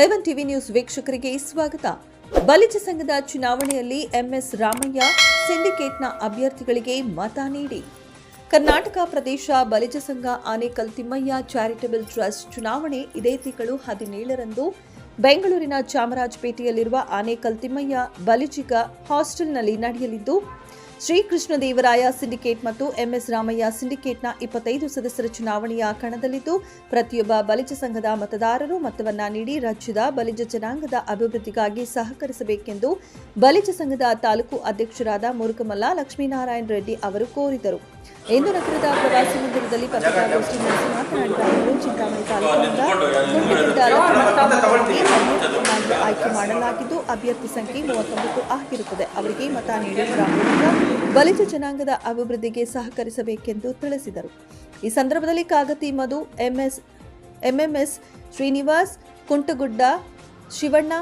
ಎವನ್ TV news ವೀಕ್ಷಕರಿಗೆ ಸ್ವಾಗತ. ಬಲಿಜ ಸಂಘದ ಚುನಾವಣೆಯಲ್ಲಿ ಎಂಎಸ್ ರಾಮಯ್ಯ ಸಿಂಡಿಕೇಟ್ನ ಅಭ್ಯರ್ಥಿಗಳಿಗೆ ಮತ ನೀಡಿ. ಕರ್ನಾಟಕ ಪ್ರದೇಶ ಬಲಿಜ ಸಂಘ ಆನೇಕಲ್ ತಿಮ್ಮಯ್ಯ ಚಾರಿಟಬಲ್ ಟ್ರಸ್ಟ್ ಚುನಾವಣೆ ಇದೇ ತಿಂಗಳು ಹದಿನೇಳರಂದು ಬೆಂಗಳೂರಿನ ಚಾಮರಾಜಪೇಟೆಯಲ್ಲಿರುವ ಆನೇಕಲ್ ತಿಮ್ಮಯ್ಯ ಬಲಿಜಿಗ ಹಾಸ್ಟೆಲ್ನಲ್ಲಿ ನಡೆಯಲಿದ್ದು ಶ್ರೀಕೃಷ್ಣದೇವರಾಯ ಸಿಂಡಿಕೇಟ್ ಮತ್ತು ಎಂಎಸ್ ರಾಮಯ್ಯ ಸಿಂಡಿಕೇಟ್ನ ಇಪ್ಪತ್ತೈದು ಸದಸ್ಯರ ಚುನಾವಣೆಯ ಕಣದಲ್ಲಿದ್ದು, ಪ್ರತಿಯೊಬ್ಬ ಬಲಿಜ ಸಂಘದ ಮತದಾರರು ಮತವನ್ನ ನೀಡಿ ರಾಜ್ಯದ ಬಲಿಜ ಜನಾಂಗದ ಅಭಿವೃದ್ಧಿಗಾಗಿ ಸಹಕರಿಸಬೇಕೆಂದು ಬಲಿಜ ಸಂಘದ ತಾಲೂಕು ಅಧ್ಯಕ್ಷರಾದ ಮುರುಕಮಲ್ಲ ಲಕ್ಷ್ಮೀನಾರಾಯಣ ರೆಡ್ಡಿ ಅವರು ಕೋರಿದರು. ಇಂದು ನಗರದ ಪ್ರವಾಸಿ ಮಂದಿರದಲ್ಲಿ ಪತ್ರಿಕಾಗೋಷ್ಠಿ ನಡೆಸಿ ಮಾತನಾಡಿದ ಅವರು, ಚಿಂತಾಮಣಿ ತಾಲೂಕಿನಿಂದ ಆಯ್ಕೆ ಮಾಡಲಾಗಿದ್ದು, ಅಭ್ಯರ್ಥಿ ಸಂಖ್ಯೆ ಮೂವತ್ತೊಂಬತ್ತು ಆಗಿರುತ್ತದೆ. ಅವರಿಗೆ ಮತ ನೀಡುವುದರ ಮೂಲಕ ಬಲಿಜ ಜನಾಂಗದ ಅಭಿವೃದ್ಧಿಗೆ ಸಹಕರಿಸಬೇಕೆಂದು ತಿಳಿಸಿದರು. ಈ ಸಂದರ್ಭದಲ್ಲಿ Kagati Madhu, MS, MMS Srinivas Kuntagudda, Shivanna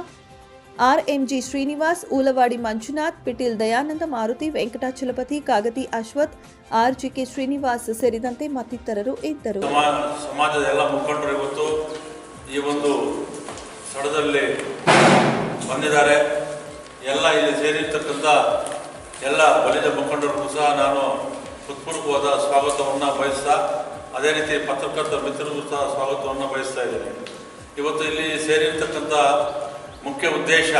RMG Srinivas Ulavadi Manjunath, ಪಿಟೀಲ್ Dayananda, Maruti Venkatachalapathi, Kagati Ashwath, RGK Srinivas ಸೇರಿದಂತೆ ಮತ್ತಿತರರು ಇದ್ದರು. ಸಮಾಜ ಸಮಾಜದ ಎಲ್ಲ ಮುಖಂಡರು ಇವತ್ತು ಈ ಒಂದು ಸ್ಥಳದಲ್ಲಿ ಬಂದಿದ್ದಾರೆ. ಎಲ್ಲ ಇಲ್ಲಿ ಸೇರಿರ್ತಕ್ಕಂಥ ಎಲ್ಲ ಬಲಿದ ಮುಖಂಡರಿಗೂ ಸಹ ನಾನು ಹೃತ್ಪೂರ್ವಕವಾದ ಸ್ವಾಗತವನ್ನು ಬಯಸ್ತಾ, ಅದೇ ರೀತಿ ಪತ್ರಕರ್ತ ಮಿತ್ರರಿಗೂ ಸಹ ಸ್ವಾಗತವನ್ನು ಬಯಸ್ತಾ ಇದ್ದೇನೆ. ಇವತ್ತು ಇಲ್ಲಿ ಸೇರಿರ್ತಕ್ಕಂಥ ಮುಖ್ಯ ಉದ್ದೇಶ,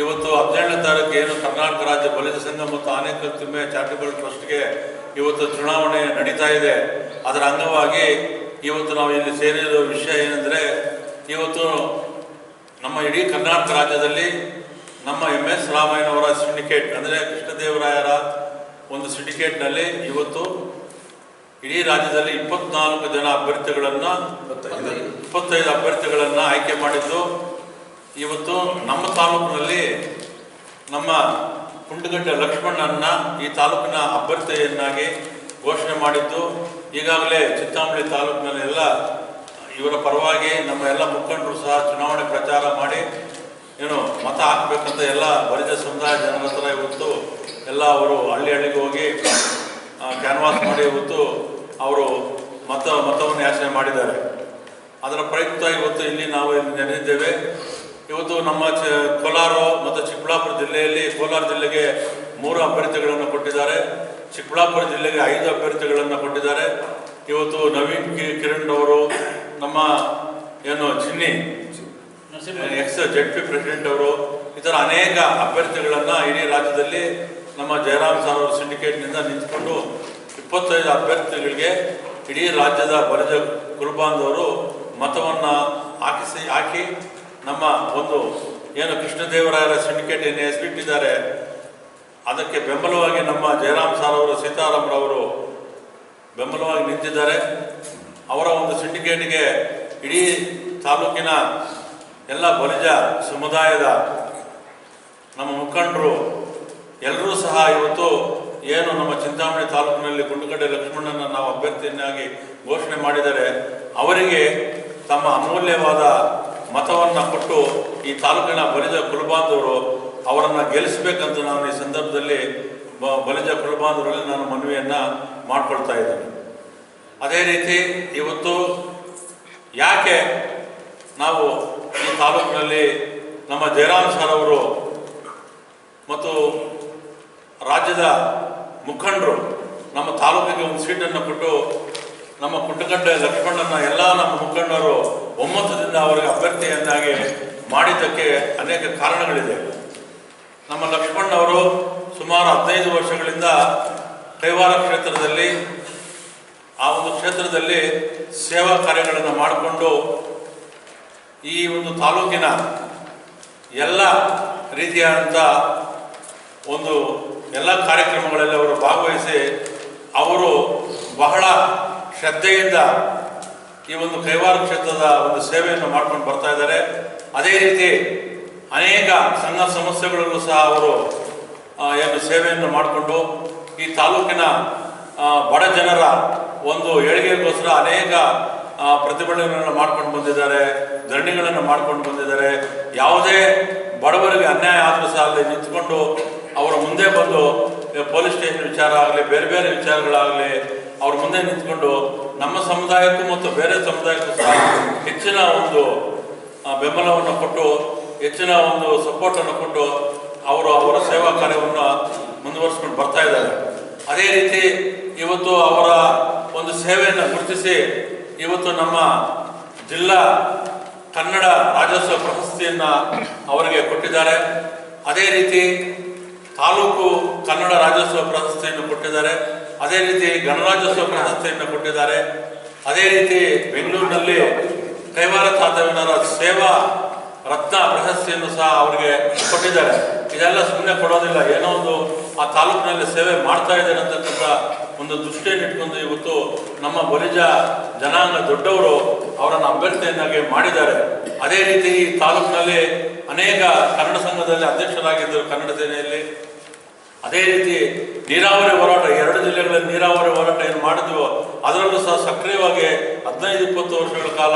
ಇವತ್ತು ಹದಿನೇಳನೇ ತಾರೀಕು ಏನು ಕರ್ನಾಟಕ ರಾಜ್ಯ ಬಲಿತ ಸಂಘ ಮತ್ತು ಆನೇಕಲ್ ತಿಮ್ಮೆ ಚಾರಿಟಬಲ್ ಟ್ರಸ್ಟ್ಗೆ ಇವತ್ತು ಚುನಾವಣೆ ನಡೀತಾ ಇದೆ. ಅದರ ಅಂಗವಾಗಿ ಇವತ್ತು ನಾವು ಇಲ್ಲಿ ಸೇರಿರೋ ವಿಷಯ ಏನಂದರೆ, ಇವತ್ತು ನಮ್ಮ ಇಡೀ ಕರ್ನಾಟಕ ರಾಜ್ಯದಲ್ಲಿ ನಮ್ಮ ಎಂ ಎಸ್ ರಾಮಯ್ಯನವರ ಸಿಂಡಿಕೇಟ್, ಅಂದರೆ ಕೃಷ್ಣದೇವರಾಯರ ಒಂದು ಸಿಂಡಿಕೇಟ್ನಲ್ಲಿ ಇವತ್ತು ಇಡೀ ರಾಜ್ಯದಲ್ಲಿ ಇಪ್ಪತ್ನಾಲ್ಕು ಜನ ಅಭ್ಯರ್ಥಿಗಳನ್ನು, ಇಪ್ಪತ್ತೈದು ಅಭ್ಯರ್ಥಿಗಳನ್ನು ಆಯ್ಕೆ ಮಾಡಿದ್ದು. ಇವತ್ತು ನಮ್ಮ ತಾಲೂಕಿನಲ್ಲಿ ನಮ್ಮ ಕುಂಟಗಡ್ಡೆ ಲಕ್ಷ್ಮಣನ್ನ ಈ ತಾಲೂಕಿನ ಅಭ್ಯರ್ಥಿಯನ್ನಾಗಿ ಘೋಷಣೆ ಮಾಡಿದ್ದು, ಈಗಾಗಲೇ ಚಿತ್ತಾಂಬಳಿ ತಾಲೂಕಿನಲ್ಲೆಲ್ಲ ಇವರ ಪರವಾಗಿ ನಮ್ಮ ಎಲ್ಲ ಮುಖಂಡರು ಸಹ ಚುನಾವಣೆ ಪ್ರಚಾರ ಮಾಡಿ, ಏನು ಮತ ಹಾಕಬೇಕಂತ ಎಲ್ಲ ಬಲಿಜ ಸಮುದಾಯ ಜನರ ಹತ್ರ ಇವತ್ತು ಎಲ್ಲ ಅವರು ಹಳ್ಳಿ ಹಳ್ಳಿಗೆ ಹೋಗಿ ಕ್ಯಾನ್ವಾಸ್ ಮಾಡಿ ಇವತ್ತು ಅವರು ಮತ ಮತವನ್ನು ಯಾಚನೆ ಮಾಡಿದ್ದಾರೆ. ಅದರ ಪ್ರಯುಕ್ತ ಇವತ್ತು ಇಲ್ಲಿ ನಾವು ಇಲ್ಲಿ ನೆನೆದಿದ್ದೇವೆ ಇವತ್ತು ನಮ್ಮ ಚ ಕೋಲಾರ ಮತ್ತು ಚಿಕ್ಕಬಳ್ಳಾಪುರ ಜಿಲ್ಲೆಯಲ್ಲಿ ಕೋಲಾರ ಜಿಲ್ಲೆಗೆ ಮೂರು ಅಭ್ಯರ್ಥಿಗಳನ್ನು ಕೊಟ್ಟಿದ್ದಾರೆ. ಚಿಕ್ಕಬಳ್ಳಾಪುರ ಜಿಲ್ಲೆಗೆ ಐದು ಅಭ್ಯರ್ಥಿಗಳನ್ನು ಕೊಟ್ಟಿದ್ದಾರೆ. ಇವತ್ತು ನವೀನ್ ಕಿ ಕಿರಣ್ ಅವರು ನಮ್ಮ ಏನು ಚಿನ್ನಿ ಎಕ್ಸ್ ಜೆಡ್ ಪಿ ಪ್ರೆಸಿಡೆಂಟ್ ಅವರು ಇತರ ಥರ ಅನೇಕ ಅಭ್ಯರ್ಥಿಗಳನ್ನು ಇಡೀ ರಾಜ್ಯದಲ್ಲಿ ನಮ್ಮ ಜಯರಾಮ್ ಸರ್ ಅವರ ಸಿಂಡಿಕೇಟ್ನಿಂದ ನಿಂತ್ಕೊಂಡು ಇಪ್ಪತ್ತೈದು ಅಭ್ಯರ್ಥಿಗಳಿಗೆ ಇಡೀ ರಾಜ್ಯದ ಬರಜ ಕುರುಬಾಂಧವರು ಮತವನ್ನು ಹಾಕಿಸಿ ಹಾಕಿ ನಮ್ಮ ಒಂದು ಏನು ಕೃಷ್ಣದೇವರಾಯರ ಸಿಂಡಿಕೇಟ್ ಏನು ಹೆಸರಿಟ್ಟಿದ್ದಾರೆ ಅದಕ್ಕೆ ಬೆಂಬಲವಾಗಿ ನಮ್ಮ ಜಯರಾಮ್ ಸಾರ್ ಅವರು ಸೀತಾರಾಮ್ರವರು ಬೆಂಬಲವಾಗಿ ನಿಂತಿದ್ದಾರೆ. ಅವರ ಒಂದು ಸಿಂಡಿಕೇಟ್ಗೆ ಇಡೀ ತಾಲೂಕಿನ ಎಲ್ಲ ಬಲಿಜ ಸಮುದಾಯದ ನಮ್ಮ ಮುಖಂಡರು ಎಲ್ಲರೂ ಸಹ ಇವತ್ತು ಏನು ನಮ್ಮ ಚಿಂತಾಮಣಿ ತಾಲೂಕಿನಲ್ಲಿ ಗುಂಡುಗಡ್ಡೆ ಲಕ್ಷ್ಮಣನ ನಾವು ಅಭ್ಯರ್ಥಿಯನ್ನಾಗಿ ಘೋಷಣೆ ಮಾಡಿದರೆ, ಅವರಿಗೆ ತಮ್ಮ ಅಮೂಲ್ಯವಾದ ಮತವನ್ನು ಕೊಟ್ಟು ಈ ತಾಲೂಕಿನ ಬಲಿಜ ಕುಲಬಾಂಧವರು ಅವರನ್ನು ಗೆಲ್ಲಿಸಬೇಕಂತ ನಾನು ಈ ಸಂದರ್ಭದಲ್ಲಿ ಬಲಿಜ ಕುಲಬಾಂಧವರಲ್ಲಿ ನಾನು ಮನವಿಯನ್ನು ಮಾಡಿಕೊಳ್ತಾ ಇದ್ದೇನೆ. ಅದೇ ರೀತಿ ಇವತ್ತು ಯಾಕೆ ನಾವು ಈ ತಾಲೂಕಿನಲ್ಲಿ ನಮ್ಮ ಜಯರಾಮ್ ಸರ್ ಅವರು ಮತ್ತು ರಾಜ್ಯದ ಮುಖಂಡರು ನಮ್ಮ ತಾಲೂಕಿಗೆ ಒಂದು ಸೀಟನ್ನು ಕೊಟ್ಟು ನಮ್ಮ ಪುಟ್ಟಗಡ್ಡೆ ಲಕ್ಷ್ಮಣನ ಎಲ್ಲ ನಮ್ಮ ಮುಖಂಡರು ಒಮ್ಮತದಿಂದ ಅವರಿಗೆ ಅಭ್ಯರ್ಥಿಯನ್ನಾಗಿ ಮಾಡಿದ್ದಕ್ಕೆ ಅನೇಕ ಕಾರಣಗಳಿದೆ. ನಮ್ಮ ಲಕ್ಷ್ಮಣ್ ಅವರು ಸುಮಾರು ಹದಿನೈದು ವರ್ಷಗಳಿಂದ ಕೈವಾರ ಕ್ಷೇತ್ರದಲ್ಲಿ, ಆ ಒಂದು ಕ್ಷೇತ್ರದಲ್ಲಿ ಸೇವಾ ಕಾರ್ಯಗಳನ್ನು ಮಾಡಿಕೊಂಡು ಈ ಒಂದು ತಾಲೂಕಿನ ಎಲ್ಲ ರೀತಿಯಾದಂಥ ಒಂದು ಎಲ್ಲ ಕಾರ್ಯಕ್ರಮಗಳಲ್ಲಿ ಅವರು ಭಾಗವಹಿಸಿ ಅವರು ಬಹಳ ಶ್ರದ್ಧೆಯಿಂದ ಈ ಒಂದು ಕೈವಾರ ಕ್ಷೇತ್ರದ ಒಂದು ಸೇವೆಯನ್ನು ಮಾಡ್ಕೊಂಡು ಬರ್ತಾ ಇದ್ದಾರೆ. ಅದೇ ರೀತಿ ಅನೇಕ ಸಂಘ ಸಮಸ್ಯೆಗಳಲ್ಲೂ ಸಹ ಅವರು ಏನು ಸೇವೆಯನ್ನು ಮಾಡಿಕೊಂಡು ಈ ತಾಲೂಕಿನ ಬಡ ಜನರ ಒಂದು ಏಳಿಗೆಗೋಸ್ಕರ ಅನೇಕ ಪ್ರತಿಭಟನೆಗಳನ್ನು ಮಾಡ್ಕೊಂಡು ಬಂದಿದ್ದಾರೆ, ಧರಣಿಗಳನ್ನು ಮಾಡ್ಕೊಂಡು ಬಂದಿದ್ದಾರೆ. ಯಾವುದೇ ಬಡವರಿಗೆ ಅನ್ಯಾಯ ಆದರೂ ಸಹ ಅಲ್ಲಿ ನಿಂತ್ಕೊಂಡು ಅವರ ಮುಂದೆ ಬಂದು ಪೊಲೀಸ್ ಸ್ಟೇಷನ್ ವಿಚಾರ ಆಗಲಿ, ಬೇರೆ ಬೇರೆ ವಿಚಾರಗಳಾಗಲಿ ಅವ್ರ ಮುಂದೆ ನಿಂತ್ಕೊಂಡು ನಮ್ಮ ಸಮುದಾಯಕ್ಕೂ ಮತ್ತು ಬೇರೆ ಸಮುದಾಯಕ್ಕೂ ಸಹ ಹೆಚ್ಚಿನ ಒಂದು ಬೆಂಬಲವನ್ನು ಕೊಟ್ಟು, ಹೆಚ್ಚಿನ ಒಂದು ಸಪೋರ್ಟನ್ನು ಕೊಟ್ಟು ಅವರು ಅವರ ಸೇವಾ ಕಾರ್ಯವನ್ನು ಮುಂದುವರಿಸ್ಕೊಂಡು ಬರ್ತಾ ಇದ್ದಾರೆ. ಅದೇ ರೀತಿ ಇವತ್ತು ಅವರ ಒಂದು ಸೇವೆಯನ್ನು ಗುರುತಿಸಿ ಇವತ್ತು ನಮ್ಮ ಜಿಲ್ಲಾ ಕನ್ನಡ ರಾಜ್ಯೋತ್ಸವ ಪ್ರಶಸ್ತಿಯನ್ನು ಅವರಿಗೆ ಕೊಟ್ಟಿದ್ದಾರೆ. ಅದೇ ರೀತಿ ತಾಲೂಕು ಕನ್ನಡ ರಾಜ್ಯೋತ್ಸವ ಪ್ರಶಸ್ತಿಯನ್ನು ಕೊಟ್ಟಿದ್ದಾರೆ. ಅದೇ ರೀತಿ ಗಣರಾಜ್ಯೋತ್ಸವ ಪ್ರಶಸ್ತಿಯನ್ನು ಕೊಟ್ಟಿದ್ದಾರೆ. ಅದೇ ರೀತಿ ಬೆಂಗಳೂರಿನಲ್ಲಿ ಕೈವಾರ ತಾತವನರ ಸೇವಾ ರತ್ನ ಪ್ರಶಸ್ತಿಯನ್ನು ಸಹ ಅವರಿಗೆ ಕೊಟ್ಟಿದ್ದಾರೆ. ಇದೆಲ್ಲ ಸುಮ್ಮನೆ ಕೊಡೋದಿಲ್ಲ. ಏನೋ ಒಂದು ಆ ತಾಲೂಕಿನಲ್ಲಿ ಸೇವೆ ಮಾಡ್ತಾ ಇದ್ದಾರೆ ಅಂತಕ್ಕಂಥ ಒಂದು ದೃಷ್ಟಿಯನ್ನು ಇಟ್ಕೊಂಡು ಇವತ್ತು ನಮ್ಮ ಬಲಿಜ ಜನಾಂಗ ದೊಡ್ಡವರು ಅವರನ್ನು ಅಭ್ಯರ್ಥಿಯನ್ನಾಗಿ ಮಾಡಿದ್ದಾರೆ. ಅದೇ ರೀತಿ ಈ ತಾಲೂಕಿನಲ್ಲಿ ಅನೇಕ ಕನ್ನಡ ಸಂಘದಲ್ಲಿ ಅಧ್ಯಕ್ಷರಾಗಿದ್ದರು ಕನ್ನಡ ಸೇನೆಯಲ್ಲಿ. ಅದೇ ರೀತಿ ನೀರಾವರಿ ಹೋರಾಟ, ಎರಡು ಜಿಲ್ಲೆಗಳಲ್ಲಿ ನೀರಾವರಿ ಹೋರಾಟ ಏನು ಮಾಡಿದ್ವೋ, ಅದರಲ್ಲೂ ಸಹ ಸಕ್ರಿಯವಾಗಿ ಹದಿನೈದು, ಇಪ್ಪತ್ತು ವರ್ಷಗಳ ಕಾಲ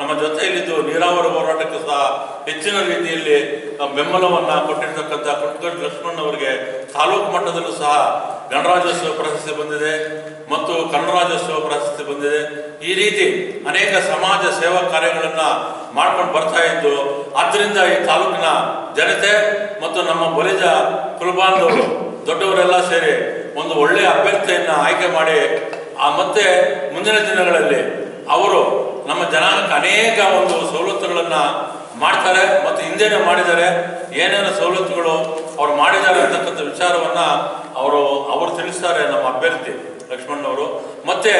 ನಮ್ಮ ಜೊತೆಯಲ್ಲಿದ್ದು ನೀರಾವರಿ ಹೋರಾಟಕ್ಕೆ ಸಹ ಹೆಚ್ಚಿನ ರೀತಿಯಲ್ಲಿ ಬೆಂಬಲವನ್ನು ಕೊಟ್ಟಿರ್ತಕ್ಕಂಥ ಕುಟ್ಕಟ್ ಲಕ್ಷ್ಮಣ್ ಅವರಿಗೆ ತಾಲೂಕು ಮಟ್ಟದಲ್ಲೂ ಸಹ ಗಣರಾಜ್ಯೋತ್ಸವ ಪ್ರಶಸ್ತಿ ಬಂದಿದೆ ಮತ್ತು ಕನ್ನಡರಾಜ್ಯೋತ್ಸವ ಪ್ರಶಸ್ತಿ ಬಂದಿದೆ. ಈ ರೀತಿ ಅನೇಕ ಸಮಾಜ ಸೇವಾ ಕಾರ್ಯಗಳನ್ನು ಮಾಡ್ಕೊಂಡು ಬರ್ತಾ ಇದ್ದು, ಆದ್ದರಿಂದ ಈ ತಾಲೂಕಿನ ಜನತೆ ಮತ್ತು ನಮ್ಮ ಬಲಿಜ ಕುಲಬಾಂಧವರು ದೊಡ್ಡವರೆಲ್ಲ ಸೇರಿ ಒಂದು ಒಳ್ಳೆಯ ಅಭ್ಯರ್ಥಿಯನ್ನು ಆಯ್ಕೆ ಮಾಡಿ, ಆ ಮತ್ತೆ ಮುಂದಿನ ದಿನಗಳಲ್ಲಿ ಅವರು ನಮ್ಮ ಜನಾಂಗಕ್ಕೆ ಅನೇಕ ಒಂದು ಸವಲತ್ತುಗಳನ್ನು ಮಾಡ್ತಾರೆ ಮತ್ತು ಹಿಂದೆನೇ ಮಾಡಿದ್ದಾರೆ. ಏನೇನು ಸವಲತ್ತುಗಳು ಅವ್ರು ಮಾಡಿದ್ದಾರೆ ಅಂತಕ್ಕಂಥ ವಿಚಾರವನ್ನು ಅವರು ಅವರು ತಿಳಿಸ್ತಾರೆ ನಮ್ಮ ಅಭ್ಯರ್ಥಿ ಲಕ್ಷ್ಮಣ್ಣವರು ಮತ್ತೆ